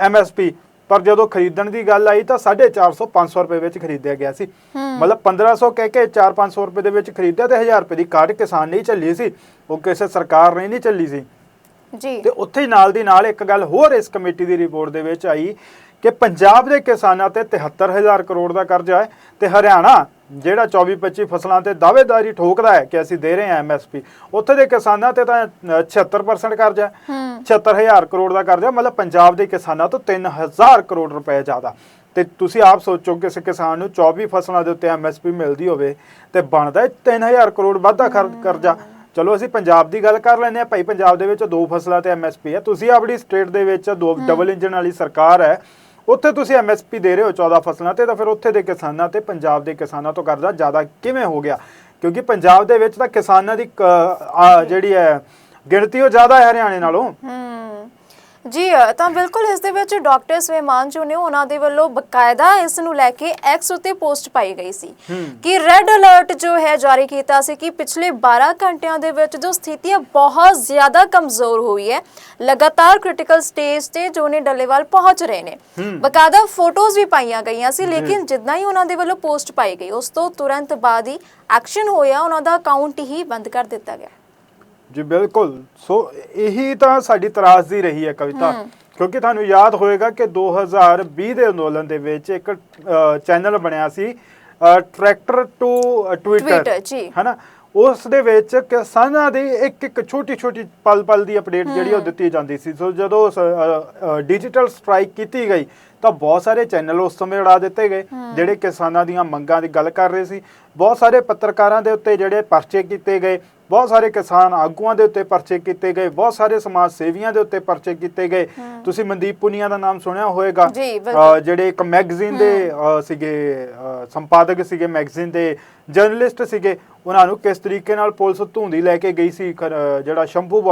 ਐਮਐਸਪੀ ਪਰ ਜਦੋਂ ਖਰੀਦਣ ਦੀ ਗੱਲ ਆਈ ਤਾਂ 450 500 ਰੁਪਏ ਵਿੱਚ ਖਰੀਦਿਆ ਗਿਆ ਸੀ। ਮਤਲਬ 1500 ਕਹਿ ਕੇ 4-500 ਰੁਪਏ ਦੇ ਵਿੱਚ ਖਰੀਦਿਆ ਤੇ 1000 ਰੁਪਏ ਦੀ ਕਾਟ ਕਿਸਾਨ ਨਹੀਂ ਚੱਲੀ ਸੀ। ਉਹ ਕਿਸੇ ਸਰਕਾਰ ਨੇ ਨਹੀਂ ਚੱਲੀ ਸੀ। ਜੀ। ਤੇ ਉੱਥੇ ਨਾਲ ਦੀ ਨਾਲ ਇੱਕ ਗੱਲ ਹੋਰ ਇਸ ਕਮੇਟੀ ਦੀ ਰਿਪੋਰਟ ਦੇ ਵਿੱਚ ਆਈ ਕਿ ਪੰਜਾਬ ਦੇ ਕਿਸਾਨਾਂ ਤੇ 73000 ਕਰੋੜ ਦਾ ਕਰਜ਼ਾ ਹੈ ਤੇ ਹਰਿਆਣਾ ਜਿਹੜਾ 24-25 ਫਸਲਾਂ ਤੇ ਦਾਅਵੇਦਾਰੀ ਠੋਕਦਾ ਹੈ ਕਿ ਅਸੀਂ ਦੇ ਰਹੇ ਹਾਂ ਐਮਐਸਪੀ ਉੱਥੇ ਦੇ ਕਿਸਾਨਾਂ ਤੇ ਤਾਂ ਅ, 76% ਕਰਜ਼ਾ ਹੈ। ਹੂੰ। 76000 ਕਰੋੜ ਦਾ ਕਰਜ਼ਾ ਮਤਲਬ ਪੰਜਾਬ ਦੇ ਕਿਸਾਨਾਂ ਤੋਂ 3000 ਕਰੋੜ ਰੁਪਏ ਜ਼ਿਆਦਾ। ਤੇ ਤੁਸੀਂ ਆਪ ਸੋਚੋ ਕਿਸੇ ਕਿਸਾਨ ਨੂੰ 24 ਫਸਲਾਂ ਦੇ ਉੱਤੇ ਐਮਐਸਪੀ ਮਿਲਦੀ ਹੋਵੇ ਤੇ ਬਣਦਾ 3000 ਕਰੋੜ ਵਾਧਾ ਕਰਜ਼ਾ। ਚਲੋ ਅਸੀਂ ਪੰਜਾਬ ਦੀ ਗੱਲ ਕਰ ਲੈਂਦੇ ਆ ਭਾਈ ਪੰਜਾਬ ਦੇ ਵਿੱਚ ਦੋ ਫਸਲਾਂ ਤੇ ਐਮਐਸਪੀ ਹੈ। ਤੁਸੀਂ ਆਪਣੀ ਸਟੇਟ ਦੇ ਵਿੱਚ ਦੋ ਡਬਲ ਇੰਜਨ ਵਾਲੀ ਸਰਕਾਰ ਹੈ ਉੱਥੇ ਤੁਸੀਂ ਐਮਐਸਪੀ ਦੇ ਰਹੇ ਹੋ 14 ਫਸਲਾਂ ਤੇ, ਤਾਂ ਫਿਰ ਉੱਥੇ ਦੇ ਕਿਸਾਨਾਂ ਤੇ, ਪੰਜਾਬ ਦੇ ਕਿਸਾਨਾਂ ਤੋਂ ਕਰਜ਼ਾ ਜ਼ਿਆਦਾ ਕਿਵੇਂ ਹੋ ਗਿਆ? ਕਿਉਂਕਿ ਪੰਜਾਬ ਦੇ ਵਿੱਚ ਤਾਂ ਕਿਸਾਨਾਂ ਦੀ ਜਿਹੜੀ ਹੈ, ਗਿਣਤੀ ਉਹ ਜ਼ਿਆਦਾ ਹੈ ਹਰਿਆਣੇ ਨਾਲੋਂ। ਜੀ ਤਾਂ ਬਿਲਕੁਲ ਇਸ ਦੇ ਵਿੱਚ ਡਾਕਟਰ ਸਵੇਮਾਨ ਜੋ ਨੇ ਉਹਨਾਂ ਦੇ ਵੱਲੋਂ ਬਕਾਇਦਾ ਇਸ ਨੂੰ ਲੈ ਕੇ ਐਕਸ ਉਤੇ ਪੋਸਟ ਪਾਈ ਗਈ ਸੀ ਕਿ ਰੈੱਡ ਅਲਰਟ ਜੋ ਹੈ ਜਾਰੀ ਕੀਤਾ ਸੀ ਕਿ ਪਿਛਲੇ 12 ਘੰਟਿਆਂ ਦੇ ਵਿੱਚ ਜੋ ਸਥਿਤੀ ਹੈ ਬਹੁਤ ਜ਼ਿਆਦਾ ਕਮਜ਼ੋਰ ਹੋਈ ਹੈ। ਲਗਾਤਾਰ ਕ੍ਰਿਟੀਕਲ ਸਟੇਜ ਤੇ ਜੋ ਨੇ ਡੱਲੇਵਾਲ ਪਹੁੰਚ ਰਹੇ ਨੇ। ਬਕਾਇਦਾ ਫੋਟੋਜ਼ ਵੀ ਪਾਈਆਂ ਗਈਆਂ ਸੀ ਲੇਕਿਨ ਜਿੱਦਾਂ ਹੀ ਉਹਨਾਂ ਦੇ ਵੱਲੋਂ ਪੋਸਟ ਪਾਈ ਗਈ ਉਸ ਤੋਂ ਤੁਰੰਤ ਬਾਅਦ ਹੀ ਐਕਸ਼ਨ ਹੋਇਆ ਉਹਨਾਂ ਦਾ ਅਕਾਊਂਟ ਹੀ ਬੰਦ ਕਰ ਦਿੱਤਾ ਗਿਆ। ਜੀ ਬਿਲਕੁਲ। ਸੋ ਇਹੀ ਤਾਂ ਸਾਡੀ ਤਰਾਸਦੀ ਰਹੀ ਹੈ ਕਵਿਤਾ। ਕਿਉਂਕਿ ਤੁਹਾਨੂੰ ਯਾਦ ਹੋਏਗਾ ਕਿ 2020 ਦੇ ਅੰਦੋਲਨ ਦੇ ਵਿੱਚ ਇੱਕ ਚੈਨਲ ਬਣਿਆ ਸੀ ਟਰੈਕਟਰ ਟੂ ਟਵਿੱਟਰ। ਜੀ। ਹਨਾ? ਉਸ ਦੇ ਵਿੱਚ ਕਿਸਾਨਾਂ ਦੀ ਇੱਕ ਇੱਕ ਛੋਟੀ ਛੋਟੀ ਪਲ ਪਲ ਦੀ ਅਪਡੇਟ ਜਿਹੜੀ ਉਹ ਦਿੱਤੀ ਜਾਂਦੀ ਸੀ। ਸੋ ਜਦੋਂ ਡਿਜੀਟਲ ਸਟ੍ਰਾਈਕ ਕੀਤੀ ਗਈ ਤਾਂ ਬਹੁਤ ਸਾਰੇ ਚੈਨਲ ਉਸ ਸਮੇਂ ਉਡਾ ਦਿੱਤੇ ਗਏ ਜਿਹੜੇ ਕਿਸਾਨਾਂ ਦੀਆਂ ਮੰਗਾਂ ਦੀ ਗੱਲ ਕਰ ਰਹੇ ਸੀ। ਬਹੁਤ ਸਾਰੇ ਪੱਤਰਕਾਰਾਂ ਦੇ ਉੱਤੇ ਜਿਹੜੇ ਪਰਚੇ ਕੀਤੇ ਗਏ ਬਹੁਤ ਸਾਰੇ ਕਿਸਾਨ ਆਗੂਆਂ ਦੇ ਉੱਤੇ ਪਰਚੇ ਕੀਤੇ ਗਏ ਬਹੁਤ ਸਾਰੇ ਸਮਾਜ ਸੇਵੀਆਂ ਦੇ ਉੱਤੇ ਪਰਚੇ ਕੀਤੇ ਗਏ। ਤੁਸੀਂ ਮਨਦੀਪ ਪੁਨੀਆ ਦਾ ਨਾਮ ਸੁਣਿਆ ਹੋਵੇਗਾ। ਜਿਹੜੇ ਇੱਕ ਮੈਗਜ਼ੀਨ ਦੇ ਸੀਗੇ ਸੰਪਾਦਕ ਸੀਗੇ ਮੈਗਜ਼ੀਨ ਦੇ ਜਰਨਲਿਸਟ ਸੀਗੇ ਉਹਨਾਂ ਨੂੰ ਕਿਸ ਤਰੀਕੇ ਨਾਲ ਪੁਲਿਸ ਧੂੰਦੀ ਲੈ ਕੇ ਗਈ ਸੀ ਜਿਹੜਾ ਸ਼ੰਭੂ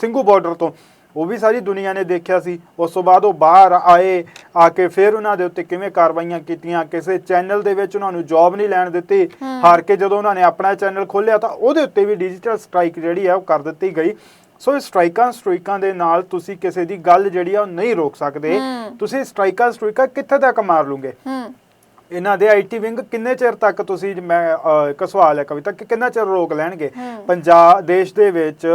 ਸਿੰਘੂ ਬਾਰਡਰ ਤੋਂ ਉਹ ਵੀ ਸਾਰੀ ਦੁਨੀਆ ਨੇ ਦੇਖਿਆ ਸੀ। ਉਸ ਤੋਂ ਬਾਅਦ ਉਹ ਬਾਹਰ ਆਏ ਆ ਕੇ ਫਿਰ ਉਹਨਾਂ ਦੇ ਉੱਤੇ ਕਿਵੇਂ ਕਾਰਵਾਈਆਂ ਕੀਤੀਆਂ ਕਿਸੇ ਚੈਨਲ ਦੇ ਵਿੱਚ ਉਹਨਾਂ ਨੂੰ ਜੌਬ ਨਹੀਂ ਲੈਣ ਦਿੱਤੀ। ਹਾਰ ਕੇ ਜਦੋਂ ਉਹਨਾਂ ਨੇ ਆਪਣਾ ਚੈਨਲ ਖੋਲ੍ਹਿਆ ਤਾਂ ਉਹਦੇ ਉੱਤੇ ਵੀ ਡਿਜੀਟਲ ਸਟ੍ਰਾਈਕ ਜਿਹੜੀ ਹੈ ਉਹ ਕਰ ਦਿੱਤੀ ਗਈ। ਸੋ ਇਹ ਸਟ੍ਰਾਈਕਾਂ ਸਟ੍ਰਾਈਕਾਂ ਦੇ ਨਾਲ ਤੁਸੀਂ ਕਿਸੇ ਦੀ ਗੱਲ ਜਿਹੜੀ ਆ ਉਹ ਨਹੀਂ ਰੋਕ ਸਕਦੇ। ਤੁਸੀਂ ਸਟ੍ਰਾਈਕਾਂ ਸਟ੍ਰਾਈਕਾਂ ਕਿੱਥੇ ਤੱਕ ਮਾਰ ਲੂਗੇ? ਇਹਨਾਂ ਦੇ ਆਈਟੀ ਵਿੰਗ ਕਿੰਨੇ ਚਿਰ ਤੱਕ ਤੁਸੀਂ ਮੈਂ ਇੱਕ ਸਵਾਲ ਹੈ ਕਵਿਤਾ ਕਿ ਕਿੰਨਾ ਚਿਰ ਰੋਕ ਲੈਣਗੇ? ਪੰਜਾਬ ਦੇਸ਼ ਦੇ ਵਿੱਚ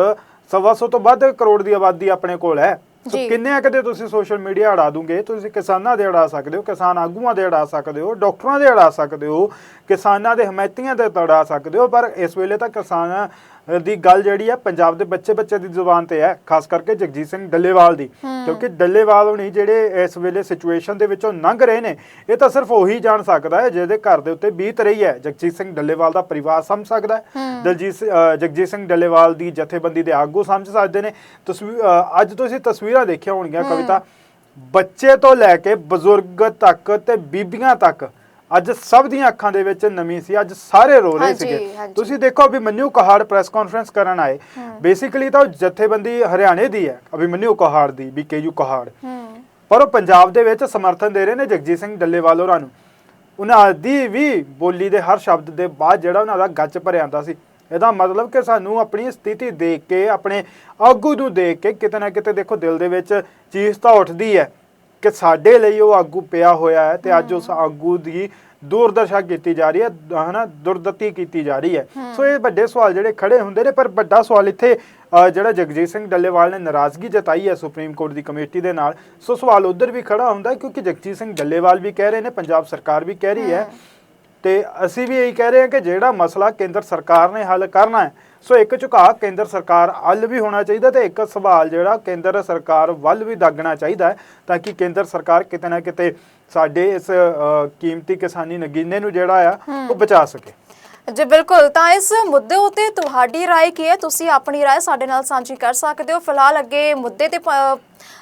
ਸਵਾ ਸੌ ਤੋਂ ਵੱਧ ਕਰੋੜ ਦੀ ਆਬਾਦੀ ਆਪਣੇ ਕੋਲ ਹੈ। ਸੋ। ਕਿੰਨੇ ਕਦੇ ਤੁਸੀਂ ਸੋਸ਼ਲ ਮੀਡੀਆ ਅੜਾ ਦੂਗੇ ਤੁਸੀਂ ਕਿਸਾਨਾਂ ਦੇ ਅੜਾ ਸਕਦੇ ਹੋ ਕਿਸਾਨ ਆਗੂਆਂ ਦੇ ਅੜਾ ਸਕਦੇ ਹੋ ਡਾਕਟਰਾਂ ਦੇ ਅੜਾ ਸਕਦੇ ਹੋ ਕਿਸਾਨਾਂ ਦੇ ਹਮਾਇਤੀਆਂ ਦੇ ਅੜਾ ਸਕਦੇ ਹੋ ਪਰ ਇਸ ਵੇਲੇ ਤਾਂ ਕਿਸਾਨਾਂ ਦੀ ਗੱਲ ਜਿਹੜੀ ਹੈ ਪੰਜਾਬ ਦੇ ਬੱਚੇ ਬੱਚੇ ਦੀ ਜ਼ੁਬਾਨ ਤੇ ਹੈ ਖਾਸ ਕਰਕੇ ਜਗਜੀਤ ਸਿੰਘ ਡੱਲੇਵਾਲ ਦੀ। ਕਿਉਂਕਿ ਡੱਲੇਵਾਲ ਹੁਣੀ ਜਿਹੜੇ ਇਸ ਵੇਲੇ ਸਿਚੁਏਸ਼ਨ ਦੇ ਵਿੱਚੋਂ ਲੰਘ ਰਹੇ ਨੇ ਇਹ ਤਾਂ ਸਿਰਫ ਉਹੀ ਜਾਣ ਸਕਦਾ ਹੈ ਜਿਹਦੇ ਘਰ ਦੇ ਉੱਤੇ ਬੀਤ ਰਹੀ ਹੈ। ਜਗਜੀਤ ਸਿੰਘ ਡੱਲੇਵਾਲ ਦਾ ਪਰਿਵਾਰ ਸਮਝ ਸਕਦਾ ਹੈ। ਦਲਜੀਤ ਜਗਜੀਤ ਸਿੰਘ ਡੱਲੇਵਾਲ ਦੀ ਜਥੇਬੰਦੀ ਦੇ ਆਗੂ ਸਮਝ ਸਕਦੇ ਨੇ। ਤਸਵੀਰ ਅੱਜ ਤੁਸੀਂ ਤਸਵੀਰਾਂ ਦੇਖੀਆਂ ਹੋਣਗੀਆਂ ਕਵਿਤਾ। ਬੱਚੇ ਤੋਂ ਲੈ ਕੇ ਬਜ਼ੁਰਗ ਤੱਕ ਤੇ ਬੀਬੀਆਂ ਤੱਕ ਅੱਜ ਸਭ ਦੀਆਂ ਅੱਖਾਂ ਦੇ ਵਿੱਚ ਨਮੀ ਸੀ ਅੱਜ ਸਾਰੇ ਰੋ ਰਹੇ ਹਾਂਜੀ, ਸੀਗੇ। ਹਾਂਜੀ। ਤੁਸੀਂ ਦੇਖੋ ਅਭਿਮਨਿਊ ਕਹਾੜ ਪ੍ਰੈਸ ਕਾਨਫਰੰਸ ਕਰਨ ਆਏ। ਬੇਸਿਕਲੀ ਤਾਂ ਉਹ ਜਥੇਬੰਦੀ ਹਰਿਆਣੇ ਦੀ ਹੈ ਅਭਿਮਨਿਊ ਕਹਾੜ ਦੀ ਬੀਕੇਯੂ ਕਹਾੜ। ਹੂੰ। ਪਰ ਉਹ ਪੰਜਾਬ ਦੇ ਵਿੱਚ ਸਮਰਥਨ ਦੇ ਰਹੇ ਨੇ ਜਗਜੀਤ ਸਿੰਘ ਡੱਲੇਵਾਲ ਹੋਰਾਂ ਨੂੰ। ਉਹਨਾਂ ਦੀ ਵੀ ਬੋਲੀ ਦੇ ਹਰ ਸ਼ਬਦ ਦੇ ਬਾਅਦ ਜਿਹੜਾ ਉਹਨਾਂ ਦਾ ਗੱਜ ਭਰਿਆ ਆਂਦਾ ਸੀ। ਇਹਦਾ ਮਤਲਬ ਕਿ ਸਾਨੂੰ ਆਪਣੀ ਸਥਿਤੀ ਦੇਖ ਕੇ ਆਪਣੇ ਆਗੂ ਨੂੰ ਦੇਖ ਕੇ ਕਿਤੇ ਨਾ ਕਿਤੇ ਦੇਖੋ ਦਿਲ ਦੇ ਵਿੱਚ ਚੀਜ਼ ਤਾਂ ਉੱਠਦੀ ਹੈ। ਕਿ ਸਾਡੇ ਲਈ ਉਹ ਆਗੂ ਪਿਆ ਹੋਇਆ ਹੈ ਤੇ ਅੱਜ ਉਸ ਆਗੂ ਦੀ ਦੂਰਦਰਸ਼ਾ ਕੀਤੀ ਜਾ ਰਹੀ ਹੈ ਹਨਾ ਦੁਰਦਤੀ ਕੀਤੀ ਜਾ ਰਹੀ ਹੈ। ਸੋ ਇਹ ਵੱਡੇ ਸਵਾਲ ਜਿਹੜੇ ਖੜੇ ਹੁੰਦੇ ਨੇ ਪਰ ਵੱਡਾ ਸਵਾਲ ਇੱਥੇ ਜਿਹੜਾ ਜਗਜੀਤ ਸਿੰਘ ਡੱਲੇਵਾਲ ਨੇ ਨਾਰਾਜ਼ਗੀ ਜਤਾਈ ਹੈ ਸੁਪਰੀਮ ਕੋਰਟ ਦੀ ਕਮੇਟੀ ਦੇ ਨਾਲ। ਸੋ ਸਵਾਲ ਉਧਰ ਵੀ ਖੜਾ ਹੁੰਦਾ ਕਿਉਂਕਿ ਜਗਜੀਤ ਸਿੰਘ ਡੱਲੇਵਾਲ ਵੀ ਕਹਿ ਰਹੇ ਨੇ ਪੰਜਾਬ ਸਰਕਾਰ ਵੀ ਕਹਿ ਰਹੀ ਹੈ ਤੇ ਅਸੀਂ ਵੀ ਇਹੀ ਕਹਿ ਰਹੇ ਹਾਂ ਕਿ ਜਿਹੜਾ ਮਸਲਾ ਕੇਂਦਰ ਸਰਕਾਰ ਨੇ ਹੱਲ ਕਰਨਾ ਹੈ ਸੋ ਇੱਕ ਝੁਕਾਅ ਕੇਂਦਰ ਸਰਕਾਰ ਵੱਲ ਵੀ ਹੋਣਾ ਚਾਹੀਦਾ ਤੇ ਇੱਕ ਸਵਾਲ ਜਿਹੜਾ ਕੇਂਦਰ ਸਰਕਾਰ ਵੱਲ ਵੀ ਦਾਗਣਾ ਚਾਹੀਦਾ ਹੈ ਤਾਂ ਕਿ ਕੇਂਦਰ ਸਰਕਾਰ ਕਿਤੇ ਨਾ ਕਿਤੇ ਸਾਡੇ ਇਸ ਅ, ਕੀਮਤੀ ਕਿਸਾਨੀ ਨਗੀਨੇ ਨੂੰ ਜਿਹੜਾ ਆ ਉਹ ਬਚਾ ਸਕੇ ਜੀ ਬਿਲਕੁਲ ਤਾਂ ਇਸ ਮੁੱਦੇ ਉਤੇ ਤੁਹਾਡੀ رائے ਕੀ ਹੈ ਤੁਸੀਂ ਆਪਣੀ رائے ਸਾਡੇ ਨਾਲ ਸਾਂਝੀ ਕਰ ਸਕਦੇ ਹੋ ਫਿਲਹਾਲ ਅੱਗੇ ਮੁੱਦੇ ਤੇ ਪ-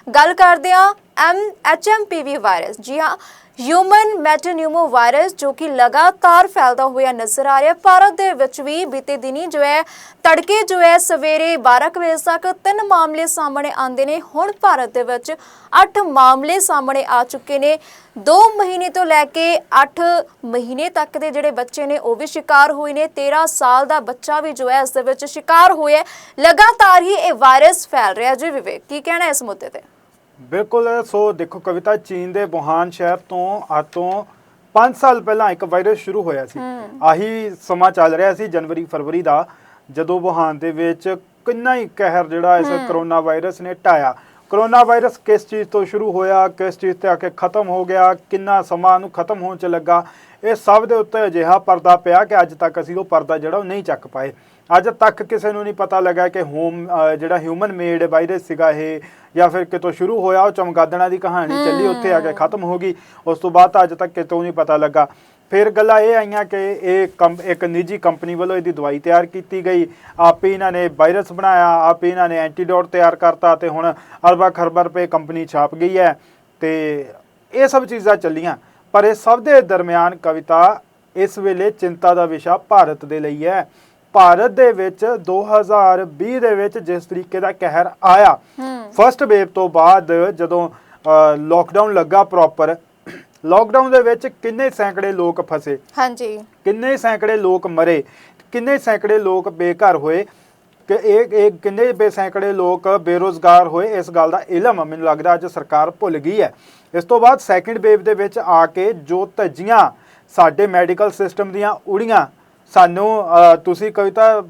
ਗੱਲ ਕਰਦੇ ਹਾਂ ਐਮ ਐਚਐਮਪੀਵੀ ਵਾਇਰਸ ਜੀ ਹਾਂ ਹਿਊਮਨ ਮੈਟਨਿਊਮੋ ਵਾਇਰਸ ਜੋ ਕਿ ਲਗਾਤਾਰ ਫੈਲਦਾ ਹੋਇਆ ਨਜ਼ਰ ਆ ਰਿਹਾ ਭਾਰਤ ਦੇ ਵਿੱਚ ਵੀ ਬੀਤੇ ਦਿਨੀ ਜੋ ਹੈ, ਤੜਕੇ ਜੋ ਹੈ, ਸਵੇਰੇ 12 ਕੁ ਵਜੇ ਤੱਕ ਤਿੰਨ ਮਾਮਲੇ ਸਾਹਮਣੇ ਆਉਂਦੇ ਨੇ। ਹੁਣ ਭਾਰਤ ਦੇ ਵਿੱਚ 8 ਮਾਮਲੇ ਸਾਹਮਣੇ ਆ ਚੁੱਕੇ ਨੇ। 2 ਮਹੀਨੇ ਤੋਂ ਲੈ ਕੇ 8 ਮਹੀਨੇ ਤੱਕ ਦੇ ਜਿਹੜੇ ਬੱਚੇ ਨੇ, ਉਹ ਵੀ ਸ਼ਿਕਾਰ ਹੋਏ ਨੇ। 13 ਸਾਲ ਦਾ ਬੱਚਾ ਵੀ ਜੋ ਹੈ, ਇਸ ਦੇ ਵਿੱਚ ਸ਼ਿਕਾਰ ਹੋਇਆ ਲਗਾਤਾਰ ਹੀ ਇਹ ਵਾਇਰਸ ਫੈਲ ਰਿਹਾ ਜੀ ਵਿਵੇਕ, ਕੀ ਕਹਿਣਾ ਇਸ ਮੁੱਦੇ ਤੇ? ਬਿਲਕੁਲ ਸੋ ਦੇਖੋ ਕਵਿਤਾ ਚੀਨ ਦੇ ਵੁਹਾਨ ਸ਼ਹਿਰ ਤੋਂ ਅੱਜ ਤੋਂ 5 ਸਾਲ ਪਹਿਲਾਂ ਇੱਕ ਵਾਇਰਸ ਸ਼ੁਰੂ ਹੋਇਆ ਸੀ। ਆਹੀ ਸਮਾਂ ਚੱਲ ਰਿਹਾ ਸੀ ਜਨਵਰੀ ਫਰਵਰੀ ਦਾ ਜਦੋਂ ਵੁਹਾਨ ਦੇ ਵਿੱਚ ਕਿੰਨਾ ਹੀ ਕਹਿਰ ਜਿਹੜਾ ਇਸ ਕਰੋਨਾ ਵਾਇਰਸ ਨੇ ਢਾਇਆ। ਕਰੋਨਾ ਵਾਇਰਸ ਕਿਸ ਚੀਜ਼ ਤੋਂ ਸ਼ੁਰੂ ਹੋਇਆ ਕਿਸ ਚੀਜ਼ ਤੇ ਆ ਕੇ ਖਤਮ ਹੋ ਗਿਆ ਕਿੰਨਾ ਸਮਾਂ ਨੂੰ ਖਤਮ ਹੋਣ ਚ ਲੱਗਾ ਇਹ ਸਭ ਦੇ ਉੱਤੇ ਅਜਿਹਾ ਪਰਦਾ ਪਿਆ ਕਿ ਅੱਜ ਤੱਕ ਅਸੀਂ ਉਹ ਪਰਦਾ ਜਿਹੜਾ ਉਹ ਨਹੀਂ ਚੱਕ ਪਾਏ। ਅੱਜ ਤੱਕ ਕਿਸੇ ਨੂੰ ਨਹੀਂ ਪਤਾ ਲੱਗਾ ਕਿ ਹੋਮ ਜਿਹੜਾ ਹਿਊਮਨ ਮੇਡ ਵਾਇਰਸ ਸੀਗਾ ਇਹ ਜਾਂ ਫਿਰ ਕਿਤੋਂ ਸ਼ੁਰੂ ਹੋਇਆ ਉਹ ਚਮਗਾਦੜਾਂ ਦੀ ਕਹਾਣੀ ਚੱਲੀ ਉੱਥੇ ਆ ਕੇ ਖਤਮ ਹੋ ਗਈ। ਉਸ ਤੋਂ ਬਾਅਦ ਅੱਜ ਤੱਕ ਕਿਤੋਂ ਨਹੀਂ ਪਤਾ ਲੱਗਾ। ਫਿਰ ਗੱਲਾਂ ਇਹ ਆਈਆਂ ਕਿ ਇਹ ਇੱਕ ਨਿੱਜੀ ਕੰਪਨੀ ਵੱਲੋਂ ਇਹਦੀ ਦਵਾਈ ਤਿਆਰ ਕੀਤੀ ਗਈ। ਆਪੇ ਇਹਨਾਂ ਨੇ ਵਾਇਰਸ ਬਣਾਇਆ ਆਪੇ ਇਹਨਾਂ ਨੇ ਐਂਟੀਡੋਟ ਤਿਆਰ ਕਰਤਾ ਤੇ ਹੁਣ ਅਰਬਾਂ ਖਰਬਾਂ ਰੁਪਏ ਕੰਪਨੀ ਛਾਪ ਗਈ ਹੈ ਤੇ ਇਹ ਸਭ ਚੀਜ਼ਾਂ ਚੱਲੀਆਂ। ਪਰ ਇਹ ਸਭ ਦੇ ਦਰਮਿਆਨ ਕਵਿਤਾ ਇਸ ਵੇਲੇ ਚਿੰਤਾ ਦਾ ਵਿਸ਼ਾ ਭਾਰਤ ਦੇ ਲਈ ਹੈ। ਭਾਰਤ ਦੇ ਵਿੱਚ 2020 ਦੇ ਵਿੱਚ ਜਿਸ ਤਰੀਕੇ ਦਾ ਕਹਿਰ ਆਇਆ ਫਰਸਟ ਵੇਵ ਤੋਂ ਬਾਅਦ ਜਦੋਂ ਲੋਕਡਾਊਨ ਲੱਗਾ ਪ੍ਰੋਪਰ ਲੋਕਡਾਊਨ ਦੇ ਵਿੱਚ ਕਿੰਨੇ ਸੈਂਕੜੇ ਲੋਕ ਫਸੇ? ਹਾਂਜੀ। ਕਿੰਨੇ ਸੈਂਕੜੇ ਲੋਕ ਮਰੇ? ਕਿੰਨੇ ਸੈਂਕੜੇ ਲੋਕ ਬੇਘਰ ਹੋਏ? ਕਿ ਇਹ ਇਹ ਕਿੰਨੇ ਬੇ ਸੈਂਕੜੇ ਲੋਕ ਬੇਰੋਜ਼ਗਾਰ ਹੋਏ? ਇਸ ਗੱਲ ਦਾ ਇਲਮ ਮੈਨੂੰ ਲੱਗਦਾ ਅੱਜ ਸਰਕਾਰ ਭੁੱਲ ਗਈ ਹੈ। ਇਸ ਤੋਂ ਬਾਅਦ ਸੈਕਿੰਡ ਵੇਵ ਦੇ ਵਿੱਚ ਆ ਕੇ ਜੋ ਧੱਜੀਆਂ ਸਾਡੇ ਮੈਡੀਕਲ ਸਿਸਟਮ ਦੀਆਂ ਉੜੀਆਂ ਸਾਨੂੰ ਤੁਸੀਂ ਕਵਿਤਾ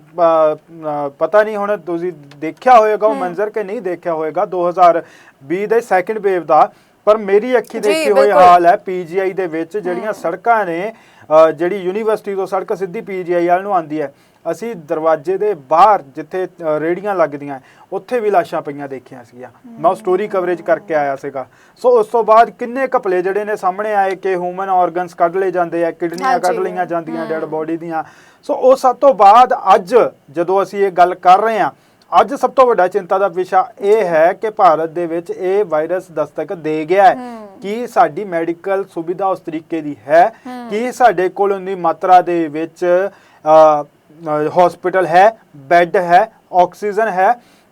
ਪਤਾ ਨਹੀਂ ਹੁਣ ਤੁਸੀਂ ਦੇਖਿਆ ਹੋਵੇਗਾ ਉਹ ਮੰਜ਼ਰ ਕਿ ਨਹੀਂ ਦੇਖਿਆ ਹੋਵੇਗਾ 2020 ਦੇ ਸੈਕੰਡ ਵੇਵ ਦਾ ਪਰ ਮੇਰੀ ਅੱਖੀ ਦੇਖੀ ਹੋਈ। ਹਾਲ ਹੈ ਪੀਜੀਆਈ ਦੇ ਵਿੱਚ ਜਿਹੜੀਆਂ ਸੜਕਾਂ ਨੇ ਜਿਹੜੀ ਯੂਨੀਵਰਸਿਟੀ ਤੋਂ ਸੜਕ ਸਿੱਧੀ ਪੀਜੀਆਈ ਵਾਲ ਨੂੰ ਆਉਂਦੀ ਹੈ। ਅਸੀਂ ਦਰਵਾਜ਼ੇ ਦੇ ਬਾਹਰ ਜਿੱਥੇ ਅ, ਰੇਹੜੀਆਂ ਲੱਗਦੀਆਂ ਉੱਥੇ ਵੀ ਲਾਸ਼ਾਂ ਪਈਆਂ ਦੇਖੀਆਂ ਸੀਗੀਆਂ। ਮੈਂ ਉਹ ਸਟੋਰੀ ਕਵਰੇਜ ਕਰਕੇ ਆਇਆ ਸੀਗਾ। ਸੋ ਉਸ ਤੋਂ ਬਾਅਦ ਕਿੰਨੇ ਕਪਲੇ ਜਿਹੜੇ ਨੇ ਸਾਹਮਣੇ ਆਏ ਕਿ ਹਿਊਮਨ ਆਰਗਨਸ ਕੱਢ ਲਏ ਜਾਂਦੇ ਆ ਕਿਡਨੀਆਂ ਕੱਢ। ਲਈਆਂ ਜਾਂਦੀਆਂ ਡੈਡ ਬੋਡੀ ਦੀਆਂ। ਸੋ ਉਹ ਸਭ ਤੋਂ ਬਾਅਦ ਅੱਜ ਜਦੋਂ ਅਸੀਂ ਇਹ ਗੱਲ ਕਰ ਰਹੇ ਹਾਂ ਅੱਜ ਸਭ ਤੋਂ ਵੱਡਾ ਚਿੰਤਾ ਦਾ ਵਿਸ਼ਾ ਇਹ ਹੈ ਕਿ ਭਾਰਤ ਦੇ ਵਿੱਚ ਇਹ ਵਾਇਰਸ ਦਸਤਕ ਦੇ ਗਿਆ ਹੈ। ਕਿ ਸਾਡੀ ਮੈਡੀਕਲ ਸੁਵਿਧਾ ਉਸ ਤਰੀਕੇ ਦੀ ਹੈ? ਕਿ ਸਾਡੇ ਕੋਲ ਉਨੀ ਮਾਤਰਾ ਦੇ ਵਿੱਚ ਹਸਪੀਟਲ ਹੈ ਬੈੱਡ ਹੈ ਆਕਸੀਜਨ ਹੈ।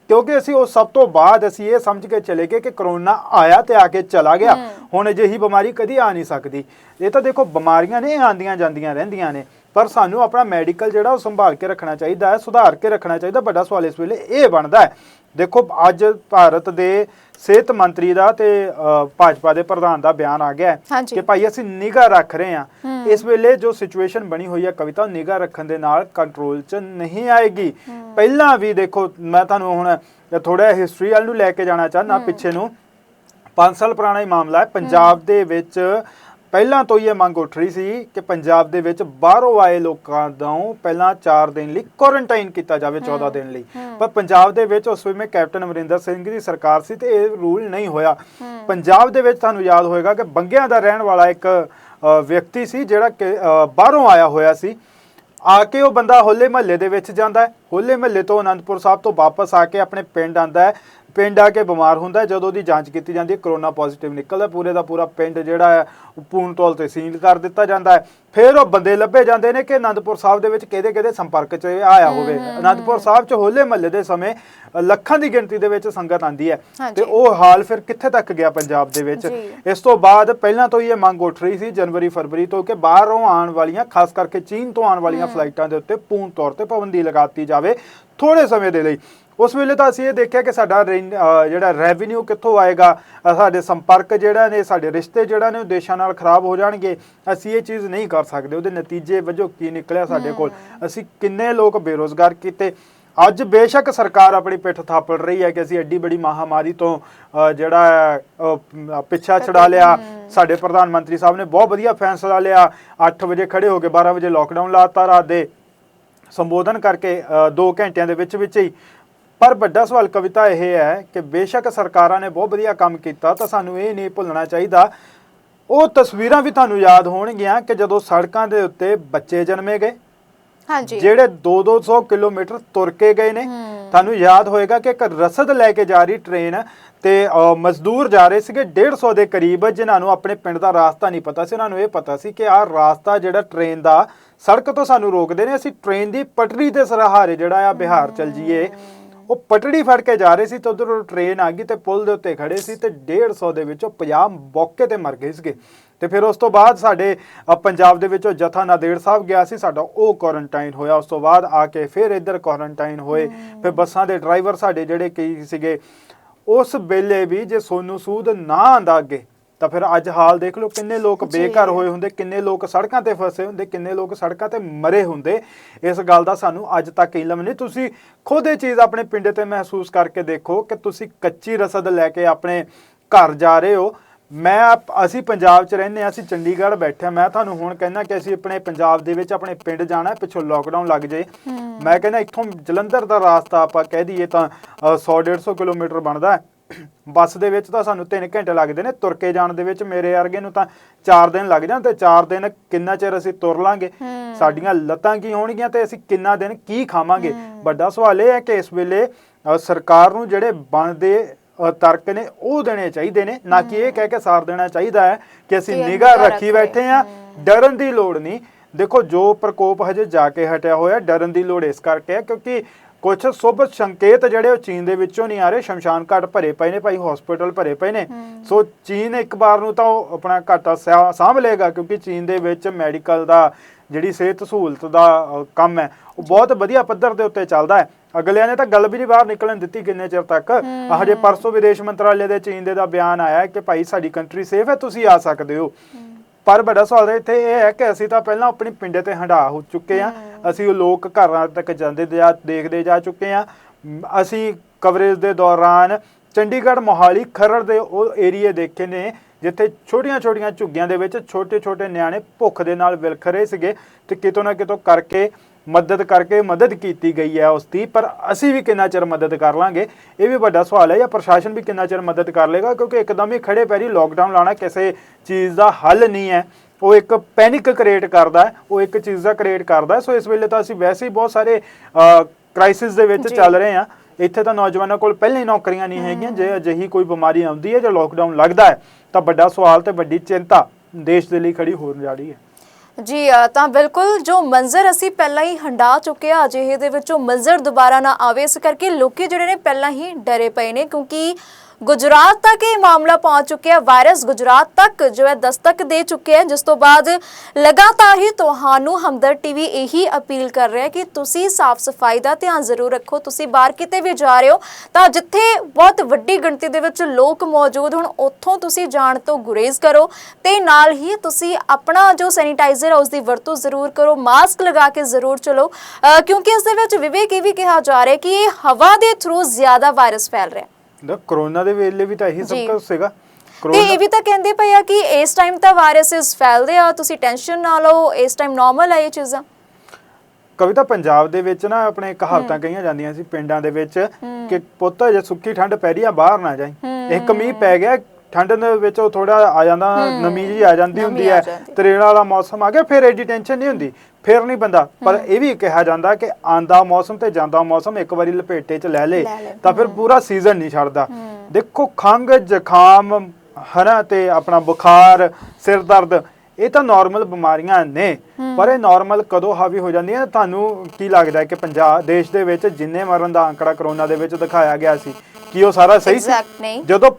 ਕਿਉਂਕਿ ਅਸੀਂ ਉਹ ਸਭ ਤੋਂ ਬਾਅਦ ਅਸੀਂ ਇਹ ਸਮਝ ਕੇ ਚਲੇ ਗਏ ਕਿ ਕਰੋਨਾ ਆਇਆ ਤੇ ਆ ਕੇ ਚਲਾ ਗਿਆ। ਹੁਣ ਅਜਿਹੀ ਬਿਮਾਰੀ ਕਦੀ ਆ ਨਹੀਂ ਸਕਦੀ। ਇਹ ਤਾਂ ਦੇਖੋ ਬਿਮਾਰੀਆਂ ਨੇ ਇਹ ਆਉਂਦੀਆਂ ਜਾਂਦੀਆਂ ਰਹਿੰਦੀਆਂ ਨੇ। ਪਰ ਸਾਨੂੰ ਆਪਣਾ ਮੈਡੀਕਲ ਜਿਹੜਾ ਉਹ ਸੰਭਾਲ ਕੇ ਰੱਖਣਾ ਚਾਹੀਦਾ ਹੈ ਸੁਧਾਰ ਕੇ ਰੱਖਣਾ ਚਾਹੀਦਾ। ਵੱਡਾ ਸਵਾਲ ਇਸ ਵੇਲੇ ਇਹ ਬਣਦਾ ਹੈ। ਦੇਖੋ ਅੱਜ ਭਾਰਤ ਦੇ ਸਿਹਤ ਮੰਤਰੀ ਦਾ ਤੇ ਅ, ਭਾਜਪਾ ਦੇ ਪ੍ਰਧਾਨ ਦਾ ਬਿਆਨ ਆ ਗਿਆ ਹੈ ਹਾਂਜੀ। ਕਿ ਭਾਈ ਅਸੀਂ ਨਿਗਾਹ ਰੱਖ ਰਹੇ ਹਾਂ। ਇਸ ਵੇਲੇ ਜੋ ਸਿਚੁਏਸ਼ਨ ਬਣੀ ਹੋਈ ਹੈ ਕਵਿਤਾ ਨਿਗਾਹ ਰੱਖਣ ਦੇ ਨਾਲ ਕੰਟਰੋਲ 'ਚ ਨਹੀਂ ਆਏਗੀ। ਪਹਿਲਾਂ ਵੀ ਦੇਖੋ ਮੈਂ ਤੁਹਾਨੂੰ ਹੁਣ ਥੋੜਾ ਹਿਸਟਰੀ ਵੱਲ ਨੂੰ ਲੈ ਕੇ ਜਾਣਾ ਚਾਹੁੰਦਾ ਪਿੱਛੇ ਨੂੰ। 5 ਸਾਲ ਪੁਰਾਣਾ ਹੀ ਮਾਮਲਾ ਹੈ ਪੰਜਾਬ ਦੇ ਵਿੱਚ ਪਹਿਲਾਂ ਤੋਂ ਹੀ ਇਹ ਮੰਗ ਉੱਠ ਰਹੀ ਸੀ ਕਿ ਪੰਜਾਬ ਦੇ ਵਿੱਚ ਬਾਹਰੋਂ ਆਏ ਲੋਕਾਂ ਨੂੰ ਪਹਿਲਾਂ 4 ਦਿਨ ਲਈ ਕੁਆਰੰਟਾਈਨ ਕੀਤਾ ਜਾਵੇ 14 ਦਿਨ ਲਈ। ਪਰ ਪੰਜਾਬ ਦੇ ਵਿੱਚ ਉਸ ਵੇਲੇ ਕੈਪਟਨ ਅਮਰਿੰਦਰ ਸਿੰਘ ਦੀ ਸਰਕਾਰ ਸੀ ਤੇ ਇਹ ਰੂਲ ਨਹੀਂ ਹੋਇਆ। ਪੰਜਾਬ ਦੇ ਵਿੱਚ ਤੁਹਾਨੂੰ ਯਾਦ ਹੋਏਗਾ ਕਿ ਬੰਗਿਆਂ ਦਾ ਰਹਿਣ ਵਾਲਾ ਇੱਕ ਵਿਅਕਤੀ ਸੀ ਜਿਹੜਾ ਬਾਹਰੋਂ ਆਇਆ ਹੋਇਆ ਸੀ। ਆ ਕੇ ਉਹ ਬੰਦਾ ਹੋਲੇ ਮਹੱਲੇ ਦੇ ਵਿੱਚ ਜਾਂਦਾ ਹੈ। ਹੋਲੇ ਮਹੱਲੇ ਤੋਂ ਅਨੰਦਪੁਰ ਸਾਹਿਬ ਤੋਂ ਵਾਪਸ ਆ ਕੇ ਆਪਣੇ ਪਿੰਡ ਆਂਦਾ ਹੈ। ਪਿੰਡ ਆ ਕੇ ਬਿਮਾਰ ਹੁੰਦਾ ਜਦੋਂ ਉਹਦੀ ਜਾਂਚ ਕੀਤੀ ਜਾਂਦੀ ਹੈ ਕਰੋਨਾ ਪੋਜ਼ਿਟਿਵ ਨਿਕਲਦਾ ਪੂਰੇ ਦਾ ਪੂਰਾ ਪਿੰਡ ਜਿਹੜਾ ਹੈ ਉਹ ਪੂਰਨ ਤੌਰ ਤੇ ਸੀਲ ਕਰ ਦਿੱਤਾ ਜਾਂਦਾ ਹੈ। ਫਿਰ ਉਹ ਬੰਦੇ ਲੱਭੇ ਜਾਂਦੇ ਨੇ ਕਿ ਅਨੰਦਪੁਰ ਸਾਹਿਬ ਦੇ ਵਿੱਚ ਕਿਹਦੇ ਕਿਹਦੇ ਸੰਪਰਕ 'ਚ ਆਇਆ ਹੋਵੇ। ਅਨੰਦਪੁਰ ਸਾਹਿਬ 'ਚ ਹੋਲੇ ਮਹੱਲੇ ਦੇ ਸਮੇਂ ਲੱਖਾਂ ਦੀ ਗਿਣਤੀ ਦੇ ਵਿੱਚ ਸੰਗਤ ਆਂਦੀ ਹੈ। ਤੇ ਉਹ ਹਾਲ ਫਿਰ ਕਿੱਥੇ ਤੱਕ ਗਿਆ ਪੰਜਾਬ ਦੇ ਵਿੱਚ। ਇਸ ਤੋਂ ਬਾਅਦ ਪਹਿਲਾਂ ਤੋਂ ਹੀ ਇਹ ਮੰਗ ਉੱਠ ਰਹੀ ਸੀ ਜਨਵਰੀ ਫਰਵਰੀ ਤੋਂ ਕਿ ਬਾਹਰੋਂ ਆਉਣ ਵਾਲੀਆਂ ਖਾਸ ਕਰਕੇ ਚੀਨ ਤੋਂ ਆਉਣ ਵਾਲੀਆਂ ਫਲਾਈਟਾਂ ਦੇ ਉੱਤੇ ਪੂਰਨ ਤੌਰ ਤੇ ਪਾਬੰਦੀ ਲਗਾਤੀ ਜਾਵੇ। ਥੋੜੇ ਸਮੇਂ ਦੇ ਲਈ ਉਸ ਵੇਲੇ ਤਾਂ ਅਸੀਂ ਇਹ ਦੇਖਿਆ ਕਿ ਸਾਡਾ ਜਿਹੜਾ ਰੈਵਨਿਊ ਕਿੱਥੋਂ ਆਏਗਾ ਸਾਡੇ ਸੰਪਰਕ ਜਿਹੜਾ ਨੇ ਸਾਡੇ ਰਿਸ਼ਤੇ ਜਿਹੜਾ ਨੇ ਉਹ ਦੇਸ਼ਾਂ ਨਾਲ ਖਰਾਬ ਹੋ ਜਾਣਗੇ। ਅਸੀਂ ਇਹ ਚੀਜ਼ ਨਹੀਂ ਕਰ ਸਕਦੇ। ਉਹਦੇ ਨਤੀਜੇ ਵਜੋਂ ਕੀ ਨਿਕਲਿਆ ਸਾਡੇ ਕੋਲ? ਅਸੀਂ ਕਿੰਨੇ ਲੋਕ ਬੇਰੋਜ਼ਗਾਰ ਕੀਤੇ? ਅੱਜ ਬੇਸ਼ੱਕ ਸਰਕਾਰ ਆਪਣੀ ਪਿੱਠ ਥਾਪੜ ਰਹੀ ਹੈ ਕਿ ਅਸੀਂ ਐਡੀ ਬੜੀ ਮਹਾਮਾਰੀ ਤੋਂ ਜਿਹੜਾ ਪਿੱਛਾ ਛੁਡਾ ਲਿਆ। ਸਾਡੇ ਪ੍ਰਧਾਨ ਮੰਤਰੀ ਸਾਹਿਬ ਨੇ ਬਹੁਤ ਵਧੀਆ ਫੈਸਲਾ ਲਿਆ। 8 ਵਜੇ ਖੜੇ ਹੋ ਕੇ 12 ਵਜੇ ਲੋਕਡਾਊਨ ਲਾਤਾ ਰਾਤ ਦੇ। ਸੰਬੋਧਨ ਕਰਕੇ 2 ਘੰਟਿਆਂ ਦੇ ਵਿੱਚ ਵਿੱਚ ਹੀ ਪਰ ਵੱਡਾ ਸਵਾਲ ਕਵਿਤਾ ਇਹ ਹੈ ਕਿ ਬੇਸ਼ੱਕ ਸਰਕਾਰਾਂ ਨੇ ਬਹੁਤ ਵਧੀਆ ਕੰਮ ਕੀਤਾ ਤਾਂ ਸਾਨੂੰ ਇਹ ਨਹੀਂ ਭੁੱਲਣਾ ਚਾਹੀਦਾ। ਉਹ ਤਸਵੀਰਾਂ ਵੀ ਤੁਹਾਨੂੰ ਯਾਦ ਹੋਣਗੀਆਂ ਕਿ ਜਦੋਂ ਸੜਕਾਂ ਦੇ ਉੱਤੇ ਬੱਚੇ ਜਨਮੇ ਗਏ ਹਾਂਜੀ। ਜਿਹੜੇ 2-200 ਕਿਲੋਮੀਟਰ ਤੁਰ ਕੇ ਗਏ ਨੇ। ਤੁਹਾਨੂੰ ਯਾਦ ਹੋਏਗਾ ਕਿ ਇੱਕ ਰਸਦ ਲੈ ਕੇ ਜਾ ਰਹੀ ਟ੍ਰੇਨ ਤੇ ਮਜ਼ਦੂਰ ਜਾ ਰਹੇ ਸੀਗੇ 150 ਦੇ ਕਰੀਬ ਜਿਨ੍ਹਾਂ ਨੂੰ ਆਪਣੇ ਪਿੰਡ ਦਾ ਰਾਸਤਾ ਨਹੀਂ ਪਤਾ ਸੀ। ਉਹਨਾਂ ਨੂੰ ਇਹ ਪਤਾ ਸੀ ਕਿ ਆਹ ਰਾਸਤਾ ਜਿਹੜਾ ਟ੍ਰੇਨ ਦਾ ਸੜਕ ਤੋਂ ਸਾਨੂੰ ਰੋਕਦੇ ਨੇ। ਅਸੀਂ ਟ੍ਰੇਨ ਦੀ ਪਟੜੀ ਦੇ ਸਹਾਰੇ ਜਿਹੜਾ ਆ ਬਿਹਾਰ ਚਲ ਜੀਏ। ਉਹ ਪਟੜੀ ਫੜ ਕੇ ਜਾ ਰਹੇ ਸੀ ਤੇ ਉਧਰੋਂ ਟ੍ਰੇਨ ਆ ਗਈ ਤੇ ਪੁਲ ਦੇ ਉੱਤੇ ਖੜੇ ਸੀ ਤੇ 150 ਦੇ ਵਿੱਚੋਂ 50 ਮੌਕੇ ਤੇ ਮਰ ਗਏ ਸੀਗੇ। ਤੇ ਫਿਰ ਉਸ ਤੋਂ ਬਾਅਦ ਸਾਡੇ ਪੰਜਾਬ ਦੇ ਵਿੱਚੋਂ ਜਥਾ ਨਾਦੇੜ ਸਾਹਿਬ ਗਿਆ ਸੀ ਸਾਡਾ ਉਹ ਕੁਆਰੰਟਾਈਨ ਹੋਇਆ। ਉਸ ਤੋਂ ਬਾਅਦ ਆ ਕੇ ਫਿਰ ਇੱਧਰ ਕੁਆਰੰਟਾਈਨ ਹੋਏ। ਫਿਰ ਬੱਸਾਂ ਦੇ ਡਰਾਈਵਰ ਸਾਡੇ ਜਿਹੜੇ ਕਈ ਸੀਗੇ ਉਸ ਵੇਲੇ ਵੀ ਜੇ ਸੋਨੂੰ ਸੂਦ ਨਾ ਆਂਦਾ ਅੱਗੇ ਤਾਂ ਫਿਰ ਅੱਜ ਹਾਲ ਦੇਖ ਲਓ ਕਿੰਨੇ ਲੋਕ। ਬੇਘਰ ਹੋਏ ਹੁੰਦੇ ਕਿੰਨੇ ਲੋਕ ਸੜਕਾਂ ਤੇ ਫਸੇ ਹੁੰਦੇ ਕਿੰਨੇ ਲੋਕ ਸੜਕਾਂ ਤੇ ਮਰੇ ਹੁੰਦੇ। ਇਸ ਗੱਲ ਦਾ ਸਾਨੂੰ ਅੱਜ ਤੱਕ ਇਲਮ ਨਹੀਂ। ਤੁਸੀਂ ਖੁਦ ਇਹ ਚੀਜ਼ ਆਪਣੇ ਪਿੰਡ ਤੇ ਮਹਿਸੂਸ ਕਰਕੇ ਦੇਖੋ ਕਿ ਤੁਸੀਂ ਕੱਚੀ ਰਸਦ ਲੈ ਕੇ ਆਪਣੇ ਘਰ ਜਾ ਰਹੇ ਹੋ। ਮੈਂ ਅਸੀਂ ਪੰਜਾਬ 'ਚ ਰਹਿੰਦੇ ਹਾਂ ਅਸੀਂ ਚੰਡੀਗੜ੍ਹ ਬੈਠੇ ਮੈਂ ਤੁਹਾਨੂੰ ਹੁਣ ਕਹਿੰਦਾ ਕਿ ਅਸੀਂ ਆਪਣੇ ਪੰਜਾਬ ਦੇ ਵਿੱਚ ਆਪਣੇ ਪਿੰਡ ਜਾਣਾ ਪਿੱਛੋਂ ਲੋਕਡਾਊਨ ਲੱਗ ਜੇ ਮੈਂ ਕਹਿੰਦਾ ਇੱਥੋਂ ਜਲੰਧਰ ਦਾ ਰਾਸਤਾ ਆਪਾਂ ਕਹਿ ਦਈਏ ਤਾਂ 100 150 ਕਿਲੋਮੀਟਰ ਬਣਦਾ ਹੈ। ਬੱਸ ਦੇ ਵਿੱਚ ਤਾਂ ਸਾਨੂੰ 3 ਘੰਟੇ ਲੱਗਦੇ ਨੇ ਤੁਰ ਕੇ ਜਾਣ ਦੇ ਵਿੱਚ ਮੇਰੇ ਵਰਗੇ ਨੂੰ ਤਾਂ 4 ਦਿਨ ਲੱਗ ਜਾਣ ਤੇ 4 ਦਿਨ ਕਿੰਨਾ ਚਿਰ ਅਸੀਂ ਤੁਰ ਲਾਂਗੇ? ਸਾਡੀਆਂ ਲੱਤਾਂ ਕੀ ਹੋਣਗੀਆਂ ਤੇ ਅਸੀਂ ਕਿੰਨਾ ਦਿਨ ਕੀ ਖਾਵਾਂਗੇ? ਵੱਡਾ ਸਵਾਲ ਇਹ ਹੈ ਕਿ ਇਸ ਵੇਲੇ ਸਰਕਾਰ ਨੂੰ ਜਿਹੜੇ ਬਣਦੇ ਤਰਕ ਨੇ ਉਹ ਦੇਣੇ ਚਾਹੀਦੇ ਨੇ। ਨਾ ਕਿ ਇਹ ਕਹਿ ਕੇ ਸਾਰ ਦੇਣਾ ਚਾਹੀਦਾ ਹੈ ਕਿ ਅਸੀਂ ਨਿਗਾਹ ਰੱਖੇ। ਬੈਠੇ ਆ ਡਰਨ ਦੀ ਲੋੜ ਨਹੀਂ। ਦੇਖੋ ਜੋ ਪ੍ਰਕੋਪ ਹਜੇ ਜਾ ਕੇ ਹਟਿਆ ਹੋਇਆ ਡਰਨ ਦੀ ਲੋੜ ਇਸ ਕਰਕੇ ਹੈ ਕਿਉਂਕਿ ਕੁਝ ਸੁਭ ਸੰਕੇਤ ਜਿਹੜੇ ਉਹ ਚੀਨ ਦੇ ਵਿੱਚੋਂ ਨਹੀਂ ਆ ਰਹੇ ਸ਼ਮਸ਼ਾਨ ਘਾਟ ਭਰੇ ਪਏ ਨੇ ਭਾਈ ਹਸਪੀਟਲ ਭਰੇ ਪਏ ਨੇ। ਸੋ ਚੀਨ ਇੱਕ ਵਾਰ ਨੂੰ ਤਾਂ ਉਹ ਆਪਣਾ ਘਾਟਾ ਸਾਂਭ ਲਏਗਾ ਕਿਉਂਕਿ ਚੀਨ ਦੇ ਵਿੱਚ ਮੈਡੀਕਲ ਦਾ ਜਿਹੜੀ ਸਿਹਤ ਸਹੂਲਤ ਦਾ ਕੰਮ ਹੈ ਉਹ ਬਹੁਤ ਵਧੀਆ ਪੱਧਰ ਦੇ ਉੱਤੇ ਚੱਲਦਾ ਹੈ। ਅਗਲਿਆਂ ਨੇ ਤਾਂ ਗੱਲ ਵੀ ਨਹੀਂ ਬਾਹਰ ਨਿਕਲਣ ਦਿੱਤੀ ਕਿੰਨੇ ਚਿਰ ਤੱਕ। ਹਜੇ ਪਰਸੋਂ ਵਿਦੇਸ਼ ਮੰਤਰਾਲੇ ਦੇ ਚੀਨ ਦੇ ਦਾ ਬਿਆਨ ਆਇਆ ਕਿ ਭਾਈ ਸਾਡੀ ਕੰਟਰੀ ਸੇਫ ਹੈ ਤੁਸੀਂ ਆ ਸਕਦੇ ਹੋ। ਪਰ ਵੱਡਾ ਸਵਾਲ ਇੱਥੇ ਇਹ ਹੈ ਕਿ ਅਸੀਂ ਤਾਂ ਪਹਿਲਾਂ ਆਪਣੀ ਪਿੰਡੇ ਤੇ ਹੰਢਾ ਹੋ ਚੁੱਕੇ ਆ ਅਸੀਂ ਉਹ ਲੋਕ ਘਰਾਂ ਤੱਕ ਜਾਂਦੇ ਜਾ ਦੇਖਦੇ ਜਾ ਚੁੱਕੇ ਆ ਅਸੀਂ ਕਵਰੇਜ ਦੇ ਦੌਰਾਨ ਚੰਡੀਗੜ੍ਹ ਮੋਹਾਲੀ ਖਰੜ ਦੇ ਉਹ ਏਰੀਏ ਦੇਖੇ ਨੇ ਜਿੱਥੇ ਛੋਟੀਆਂ-ਛੋਟੀਆਂ ਝੁੱਗੀਆਂ ਦੇ ਵਿੱਚ ਛੋਟੇ-ਛੋਟੇ ਨਿਆਣੇ ਭੁੱਖ ਦੇ ਨਾਲ ਵਿਲਖ ਰਹੇ ਸੀਗੇ ਤੇ ਕਿਤੋਂ ਨਾ ਕਿਤੋਂ ਕਰਕੇ ਮਦਦ ਕਰਕੇ ਮਦਦ ਕੀਤੀ ਗਈ ਹੈ ਉਸ ਦੀ ਪਰ ਅਸੀਂ ਵੀ ਕਿੰਨਾ ਚਿਰ ਮਦਦ ਕਰ ਲਾਂਗੇ ਇਹ ਵੀ ਵੱਡਾ ਸਵਾਲ ਹੈ ਜਾਂ ਪ੍ਰਸ਼ਾਸਨ ਵੀ ਕਿੰਨਾ ਚਿਰ ਮਦਦ ਕਰ ਲੇਗਾ ਕਿਉਂਕਿ ਇੱਕਦਮ ਹੀ ਖੜੇ ਪੈਰੀ ਲੋਕਡਾਊਨ ਲਾਣਾ ਕਿਸੇ ਚੀਜ਼ ਦਾ ਹੱਲ ਨਹੀਂ ਹੈ। ਉਹ ਇੱਕ ਪੈਨਿਕ ਕ੍ਰੀਏਟ ਕਰਦਾ ਹੈ ਉਹ ਇੱਕ ਚੀਜ਼ ਦਾ ਕ੍ਰੀਏਟ ਕਰਦਾ ਹੈ। ਸੋ ਇਸ ਵੇਲੇ ਤਾਂ ਅਸੀਂ ਵੈਸੇ ਹੀ ਬਹੁਤ ਸਾਰੇ ਕ੍ਰਾਈਸਿਸ ਦੇ ਵਿੱਚ। ਚੱਲ ਰਹੇ ਹਾਂ। ਇੱਥੇ ਤਾਂ ਨੌਜਵਾਨਾਂ ਕੋਲ ਪਹਿਲਾਂ ਹੀ ਨੌਕਰੀਆਂ ਨਹੀਂ ਹੈਗੀਆਂ ਜੇ ਅਜਿਹੀ ਕੋਈ ਬਿਮਾਰੀ ਆਉਂਦੀ ਹੈ ਜਾਂ ਲੋਕਡਾਊਨ ਲੱਗਦਾ ਹੈ ਤਾਂ ਵੱਡਾ ਸਵਾਲ ਤੇ ਵੱਡੀ ਚਿੰਤਾ ਦੇਸ਼ ਦੇ ਲਈ ਖੜੀ ਹੋ ਜਾ ਰਹੀ ਹੈ। ਜੀ ਤਾਂ ਬਿਲਕੁਲ ਜੋ ਮੰਜ਼ਰ ਅਸੀਂ ਪਹਿਲਾਂ ਹੀ ਹੰਡਾ ਚੁੱਕੇ ਆ, ਅਜਿਹੇ ਦੇ ਵਿੱਚ ਉਹ ਮੰਜ਼ਰ ਦੁਬਾਰਾ ਨਾ ਆਵੇ, ਇਸ ਕਰਕੇ ਲੋਕੀ ਜਿਹੜੇ ਨੇ ਪਹਿਲਾਂ ਹੀ ਡਰੇ ਪਏ ਨੇ, ਕਿਉਂਕਿ ਗੁਜਰਾਤ ਤੱਕ ਇਹ ਮਾਮਲਾ ਪਹੁੰਚ ਚੁੱਕਿਆ ਵਾਇਰਸ ਗੁਜਰਾਤ ਤੱਕ ਜੋ ਹੈ ਦਸਤਕ ਦੇ ਚੁੱਕਿਆ ਹੈ ਜਿਸ ਤੋਂ ਬਾਅਦ ਲਗਾਤਾਰ ਹੀ ਤੁਹਾਨੂੰ ਹਮਦਰ ਟੀਵੀ ਇਹੀ ਅਪੀਲ ਕਰ ਰਿਹਾ ਕਿ ਤੁਸੀਂ ਸਾਫ਼ ਸਫ਼ਾਈ ਦਾ ਧਿਆਨ ਜ਼ਰੂਰ ਰੱਖੋ। ਤੁਸੀਂ ਬਾਹਰ ਕਿਤੇ ਵੀ ਜਾ ਰਹੇ ਹੋ ਤਾਂ ਜਿੱਥੇ ਬਹੁਤ ਵੱਡੀ ਗਿਣਤੀ ਦੇ ਵਿੱਚ ਲੋਕ ਮੌਜੂਦ ਹੋਣ, ਉੱਥੋਂ ਤੁਸੀਂ ਜਾਣ ਤੋਂ ਗੁਰੇਜ਼ ਕਰੋ ਤੇ ਨਾਲ ਹੀ ਤੁਸੀਂ ਆਪਣਾ ਜੋ ਸੈਨੀਟਾਈਜ਼ਰ ਹੈ ਉਸ ਦੀ ਵਰਤੋਂ ਜ਼ਰੂਰ ਕਰੋ। ਮਾਸਕ ਲਗਾ ਕੇ ਜ਼ਰੂਰ ਚਲੋ। ਕਿਉਂਕਿ ਇਸ ਦੇ ਵਿੱਚ ਵਿਵੇਕ ਇਹ ਵੀ ਕਿਹਾ ਜਾ ਰਿਹਾ ਕਿ ਇਹ ਹਵਾ ਦੇ ਥਰੂ ਜ਼ਿਆਦਾ ਵਾਇਰਸ ਫੈਲ ਰਿਹਾ ਹੈ। ਦਾ ਕਰੋਨਾ ਦੇ ਵੇਲੇ ਵੀ ਤਾਂ ਇਹੀ ਸਭ। ਕੁਝ ਸੀਗਾ। ਤੇ ਇਹ ਵੀ ਤਾਂ ਕਹਿੰਦੇ ਪਏ ਆ ਕਿ ਇਸ ਟਾਈਮ ਤਾਂ ਵਾਇਰਸਸ ਫੈਲਦੇ ਆ ਤੁਸੀਂ ਟੈਨਸ਼ਨ ਨਾ ਲਓ ਇਸ ਟਾਈਮ ਨਾਰਮਲ ਆ ਇਹ ਚੀਜ਼ਾਂ। ਕਵਿਤਾ ਪੰਜਾਬ ਦੇ ਵਿੱਚ ਨਾ ਆਪਣੇ ਕਹਾਵਤਾਂ ਕਹੀਆਂ ਜਾਂਦੀਆਂ ਸੀ ਪਿੰਡਾਂ ਦੇ ਵਿੱਚ ਕਿ ਪੁੱਤ ਜੇ ਸੁੱਕੀ ਠੰਡ ਪੈ ਰਹੀ ਆ ਬਾਹਰ ਨਾ ਜਾਈ। ਇੱਕ ਮੀਂਹ ਪੈ ਗਿਆ ਠੰਡ ਦੇ ਵਿੱਚ ਉਹ ਥੋੜਾ ਆ ਜਾਂਦਾ ਨਮੀ ਜੀ ਆ ਜਾਂਦੀ ਹੁੰਦੀ ਹੈ। ਤਰੇੜ ਵਾਲਾ ਮੌਸਮ ਆ ਗਿਆ ਫਿਰ ਐਡੀ ਟੈਨਸ਼ਨ ਨਹੀਂ ਹੁੰਦੀ ਫਿਰ ਨਹੀਂ ਬੰਦਾ। ਪਰ ਇਹ ਵੀ ਕਿਹਾ ਜਾਂਦਾ ਕਿ ਆਂਦਾ ਮੌਸਮ ਤੇ ਜਾਂਦਾ ਮੌਸਮ ਇੱਕ ਵਾਰੀ ਲਪੇਟੇ 'ਚ ਲੈ ਲੇ। ਤਾਂ ਫਿਰ ਪੂਰਾ ਸੀਜ਼ਨ ਨਹੀਂ ਛੱਡਦਾ। ਦੇਖੋ ਖੰਗ ਜ਼ੁਕਾਮ ਹਨਾ ਤੇ ਆਪਣਾ ਬੁਖਾਰ ਸਿਰ ਦਰਦ ਇਹ ਤਾਂ ਨਾਰਮਲ ਬਿਮਾਰੀਆਂ ਨੇ। ਪਰ ਇਹ ਨਾਰਮਲ ਕਦੋਂ ਹਾਵੀ ਹੋ ਜਾਂਦੀਆਂ ਤੁਹਾਨੂੰ ਕੀ ਲੱਗਦਾ ਹੈ ਕਿ ਪੰਜਾਬ ਦੇਸ਼ ਦੇ ਵਿੱਚ ਜਿੰਨੇ ਮਰਨ ਦਾ ਅੰਕੜਾ ਕਰੋਨਾ ਦੇ ਵਿੱਚ ਦਿਖਾਇਆ ਗਿਆ ਸੀ ਕੀ ਉਹ ਸਾਰਾ ਸਹੀ ਸੀ। ਜਦੋਂ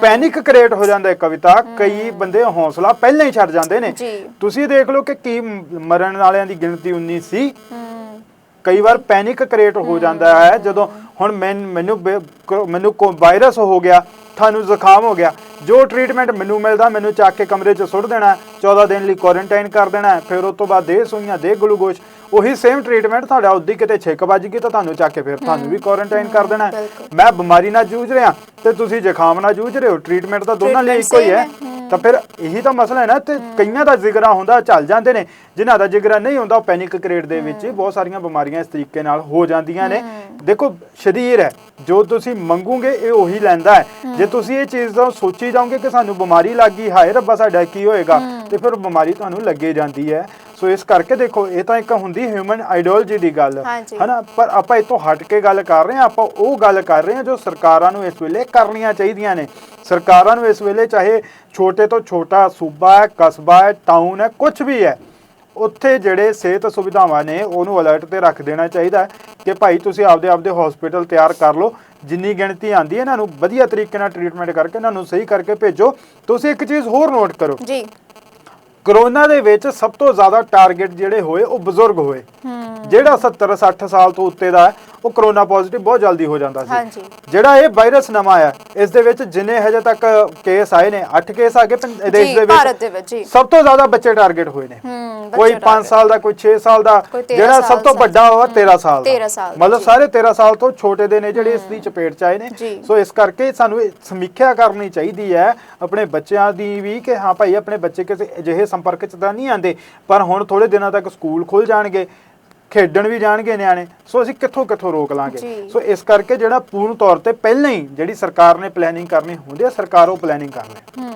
ਪੈਨਿਕ ਕ੍ਰੀਏਟ ਹੋ ਜਾਂਦਾ ਹੈ ਕਵਿਤਾ ਕਈ ਬੰਦੇ ਹੌਸਲਾ ਪਹਿਲਾਂ ਹੀ ਛੱਡ ਜਾਂਦੇ ਨੇ। ਤੁਸੀਂ ਦੇਖ ਲਓ ਕਿ ਕੀ ਮਰਨ ਵਾਲਿਆਂ ਦੀ ਗਿਣਤੀ 19 ਸੀ। ਕਈ ਵਾਰ ਪੈਨਿਕ ਕ੍ਰੀਏਟ ਹੋ ਜਾਂਦਾ ਹੈ ਜਦੋਂ ਹੁਣ ਮੈਨ- ਮੈਨੂੰ ਕ- ਵਾਇਰਸ ਹੋ ਗਿਆ ਤੁਹਾਨੂੰ ਜ਼ੁਕਾਮ ਹੋ ਗਿਆ ਜੋ ਟ੍ਰੀਟਮੈਂਟ ਮੈਨੂੰ ਮਿਲਦਾ ਮੈਨੂੰ ਚੱਕ ਕੇ ਕਮਰੇ 'ਚ ਸੁੱਟ ਦੇਣਾ ਹੈ, 14 ਦਿਨ ਲਈ ਕੁਆਰੰਟਾਈਨ ਕਰ ਦੇਣਾ ਫਿਰ ਉਸ ਤੋਂ ਬਾਅਦ ਦੇ ਸੂਈਆਂ ਦੇ ਗਲੂਕੋਸ਼ ਉਹੀ ਸੇਮ ਟ੍ਰੀਟਮੈਂਟ ਤੁਹਾਡਾ ਉੱਦੀ ਕਿਤੇ ਛਿੱਕ ਵੱਜ ਗਈ ਤਾਂ ਤੁਹਾਨੂੰ ਚੱਕ ਕੇ ਫਿਰ ਤੁਹਾਨੂੰ ਵੀ ਕੁਆਰੰਟਾਈਨ ਕਰ ਦੇਣਾ। ਹੈ। ਬਿਲਕੁਲ। ਮੈਂ ਬਿਮਾਰੀ ਨਾਲ ਜੂਝ ਰਿਹਾ ਤੇ ਤੁਸੀਂ ਜ਼ੁਕਾਮ ਨਾਲ ਜੂਝ ਰਹੇ ਹੋ। ਟ੍ਰੀਟਮੈਂਟ ਤਾਂ ਦੋਨਾਂ ਲਈ Treatment ਇੱਕੋ ਹੀ same ਹੈ ਹੈ। ਤਾਂ ਫਿਰ ਇਹੀ ਤਾਂ ਮਸਲਾ ਹੈ ਨਾ ਤੇ ਕਈਆਂ ਦਾ ਜਿਗਰਾ ਹੁੰਦਾ ਚੱਲ ਜਾਂਦੇ ਨੇ। ਜਿਨ੍ਹਾਂ ਦਾ ਜਿਗਰਾ ਨਹੀਂ ਹੁੰਦਾ ਉਹ ਪੈਨਿਕ ਕ੍ਰੀਏਟ ਦੇ ਵਿੱਚ ਹੀ। ਬਹੁਤ ਸਾਰੀਆਂ ਬਿਮਾਰੀਆਂ ਇਸ ਤਰੀਕੇ ਨਾਲ ਹੋ ਜਾਂਦੀਆਂ ਨੇ। ਦੇਖੋ ਸਰੀਰ ਹੈ ਜੋ ਤੁਸੀਂ ਮੰਗੋਗੇ ਇਹ ਉਹੀ ਲੈਂਦਾ ਹੈ। ਜੇ ਤੁਸੀਂ ਇਹ ਚੀਜ਼ ਦਾ ਸੋਚੀ ਜਾਓਗੇ ਕਿ ਸਾਨੂੰ ਬਿਮਾਰੀ ਲੱਗ ਗਈ ਹਾਏ ਰੱਬਾ ਸਾਡਾ ਕੀ ਹੋਏਗਾ? ਤੇ ਫਿਰ ਬਿਮਾਰੀ ਤੁਹਾਨੂੰ ਲੱਗੇ ਜਾਂਦੀ ਹੈ। ਸੋ ਇਸ ਕਰਕੇ ਦੇਖੋ ਇਹ ਤਾਂ ਇੱਕ ਹੁੰਦੀ ਹਿਊਮਨ ਆਈਡੀਓਲੋਜੀ ਦੀ ਗੱਲ। ਹਨਾ? ਪਰ ਆਪਾਂ ਇਹ ਤੋਂ ਹਟ ਕੇ ਗੱਲ ਕਰ ਰਹੇ ਹਾਂ ਆਪਾਂ ਉਹ ਗੱਲ ਕਰ ਰਹੇ ਹਾਂ ਜੋ ਸਰਕਾਰਾਂ ਨੂੰ ਇਸ ਵੇਲੇ ਕਰਨੀਆਂ ਚਾਹੀਦੀਆਂ ਨੇ। ਸਰਕਾਰਾਂ ਨੂੰ ਇਸ ਵੇਲੇ ਚਾਹੇ ਛੋਟੇ ਤੋਂ ਛੋਟਾ ਸੂਬਾ ਹੈ ਕਸਬਾ ਹੈ ਟਾਊਨ ਹੈ ਕੁਝ ਵੀ ਹੈ ਉੱਥੇ ਜਿਹੜੇ ਸਿਹਤ ਸੁਵਿਧਾਵਾਂ ਨੇ ਉਹਨੂੰ ਅਲਰਟ ਤੇ ਰੱਖ ਦੇਣਾ ਚਾਹੀਦਾ ਹੈ ਕਿ ਭਾਈ ਤੁਸੀਂ ਆਪਦੇ ਆਪਦੇ ਹਸਪੀਟਲ ਤਿਆਰ ਕਰ ਲਓ। ਜਿੰਨੀ ਗਿਣਤੀ ਆਂਦੀ ਹੈ ਇਹਨਾਂ ਨੂੰ ਵਧੀਆ ਤਰੀਕੇ ਨਾਲ ਟ੍ਰੀਟਮੈਂਟ ਕਰਕੇ ਇਹਨਾਂ ਨੂੰ ਸਹੀ ਕਰਕੇ ਭੇਜੋ। ਤੁਸੀਂ ਇੱਕ ਚੀਜ਼ ਹੋਰ ਨੋਟ ਕਰੋ। ਜੀ। ਕਰੋਨਾ ਦੇ ਵਿੱਚ ਸਭ ਤੋਂ ਜ਼ਿਆਦਾ ਟਾਰਗੇਟ ਜਿਹੜੇ ਹੋਏ ਉਹ ਬਜ਼ੁਰਗ ਹੋਏ। ਜਿਹੜਾ 70 60 ਸਾਲ ਤੋਂ ਉੱਤੇ ਦਾ ਹੈ ਉਹ ਕਰੋਨਾ ਪੋਜ਼ਿਟਿਵ ਬਹੁਤ ਜਲਦੀ ਹੋ ਜਾਂਦਾ ਸੀ ਜਿਹੜਾ ਇਹ ਵਾਇਰਸ ਨਵਾਂ ਆਇਆ ਇਸ ਦੇ ਵਿੱਚ ਜਿੰਨੇ ਹਜੇ ਤੱਕ ਕੇਸ ਆਏ ਨੇ 8 ਕੇਸ ਆ ਗਏ ਦੇਸ਼ ਦੇ ਵਿੱਚ। ਸਭ ਤੋਂ ਜ਼ਿਆਦਾ ਬੱਚੇ ਟਾਰਗੇਟ ਹੋਏ ਨੇ ਕੋਈ ਬੱਚੇ 5 target। ਸਾਲ ਦਾ ਕੋਈ 6 ਸਾਲ ਦਾ ਕੋਈ 13 ਜਿਹੜਾ ਸਭ ਤੋਂ। ਵੱਡਾ ਹੋਇਆ 13 ਸਾਲ ਦਾ 13 ਸਾਲ ਦਾ, ਮਤਲਬ। ਸਾਰੇ 13 ਸਾਲ ਤੋਂ ਛੋਟੇ ਦੇ ਨੇ ਜਿਹੜੇ ਇਸ ਦੀ ਚਪੇਟ ਚ ਆਏ ਨੇ। ਸੋ ਇਸ ਕਰਕੇ ਸਾਨੂੰ ਸਮੀਖਿਆ ਕਰਨੀ ਚਾਹੀਦੀ ਹੈ ਆਪਣੇ ਬੱਚਿਆਂ ਦੀ ਵੀ ਕਿ ਹਾਂ ਭਾਈ ਆਪਣੇ ਬੱਚੇ ਕਿਸੇ ਅਜਿਹੇ ਸੰਪਰਕ ਚ ਤਾਂ ਨਹੀਂ ਆਂਦੇ ਪਰ ਹੁਣ ਥੋੜੇ ਦਿਨਾਂ ਤੱਕ ਸਕੂਲ ਖੁੱਲ ਜਾਣਗੇ ਖੇਡਣ ਵੀ ਜਾਣਗੇ ਨਿਆਣੇ ਸੋ ਅਸੀਂ ਕਿੱਥੋਂ ਕਿੱਥੋਂ ਰੋਕ ਲਾਂਗੇ। ਸੋ ਇਸ ਕਰਕੇ ਜਿਹੜਾ ਪੂਰਨ ਤੌਰ ਤੇ ਪਹਿਲਾਂ ਹੀ ਜਿਹੜੀ ਸਰਕਾਰ ਨੇ ਪਲੈਨਿੰਗ ਕਰਨੀ ਹੁੰਦੀ ਹੈ ਸਰਕਾਰ ਉਹ ਪਲੈਨਿੰਗ ਕਰ ਲੈ ਹਮ,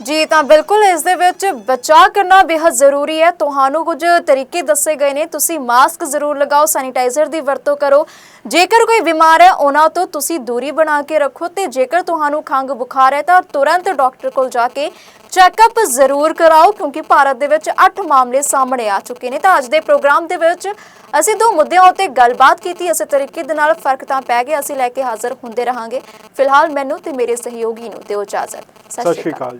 ਜੀ, ਤਾਂ ਬਿਲਕੁਲ ਇਸ ਦੇ ਵਿੱਚ ਬਚਾਅ ਕਰਨਾ ਬੇहद ਜ਼ਰੂਰੀ ਹੈ। ਤੁਹਾਨੂੰ ਕੁਝ ਤਰੀਕੇ ਦੱਸੇ ਗਏ ਨੇ। ਤੁਸੀਂ ਮਾਸਕ ਜ਼ਰੂਰ ਲਗਾਓ, ਸੈਨੀਟਾਈਜ਼ਰ ਦੀ ਵਰਤੋਂ ਕਰੋ। ਜੇਕਰ ਕੋਈ ਬਿਮਾਰ ਹੈ, ਉਹਨਾਂ ਤੋਂ ਤੁਸੀਂ ਦੂਰੀ ਬਣਾ ਕੇ ਰੱਖੋ ਤੇ ਜੇਕਰ ਤੁਹਾਨੂੰ ਖੰਗ ਬੁਖਾਰ ਹੈ, ਤਾਂ ਤੁਰੰਤ ਡਾਕਟਰ ਕੋਲ ਜਾ ਕੇ ਚੈੱਕਅਪ ਜ਼ਰੂਰ ਕਰਾਓ, ਕਿਉਂਕਿ ਭਾਰਤ ਦੇ ਵਿੱਚ 8 ਮਾਮਲੇ ਸਾਹਮਣੇ ਆ ਚੁੱਕੇ ਨੇ। ਤਾਂ ਅੱਜ ਦੇ ਪ੍ਰੋਗਰਾਮ ਦੇ ਵਿੱਚ ਅਸੀਂ ਦੋ ਮੁੱਦਿਆਂ ਉੱਤੇ ਗੱਲਬਾਤ ਕੀਤੀ ਇਸੇ ਤਰੀਕੇ ਦੇ ਨਾਲ ਫ਼ਰਕ ਤਾਂ ਪੈ ਗਿਆ, ਅਸੀਂ ਲੈ ਕੇ ਹਾਜ਼ਰ ਹੁੰਦੇ ਰਹਾਂਗੇ। ਫਿਲਹਾਲ ਮੈਨੂੰ ਤੇ ਮੇਰੇ ਸਹਿਯੋਗੀ ਨੂੰ ਦਿਓ ਇਜਾਜ਼ਤ। ਸਤਿ ਸ਼੍ਰੀ ਅਕਾਲ।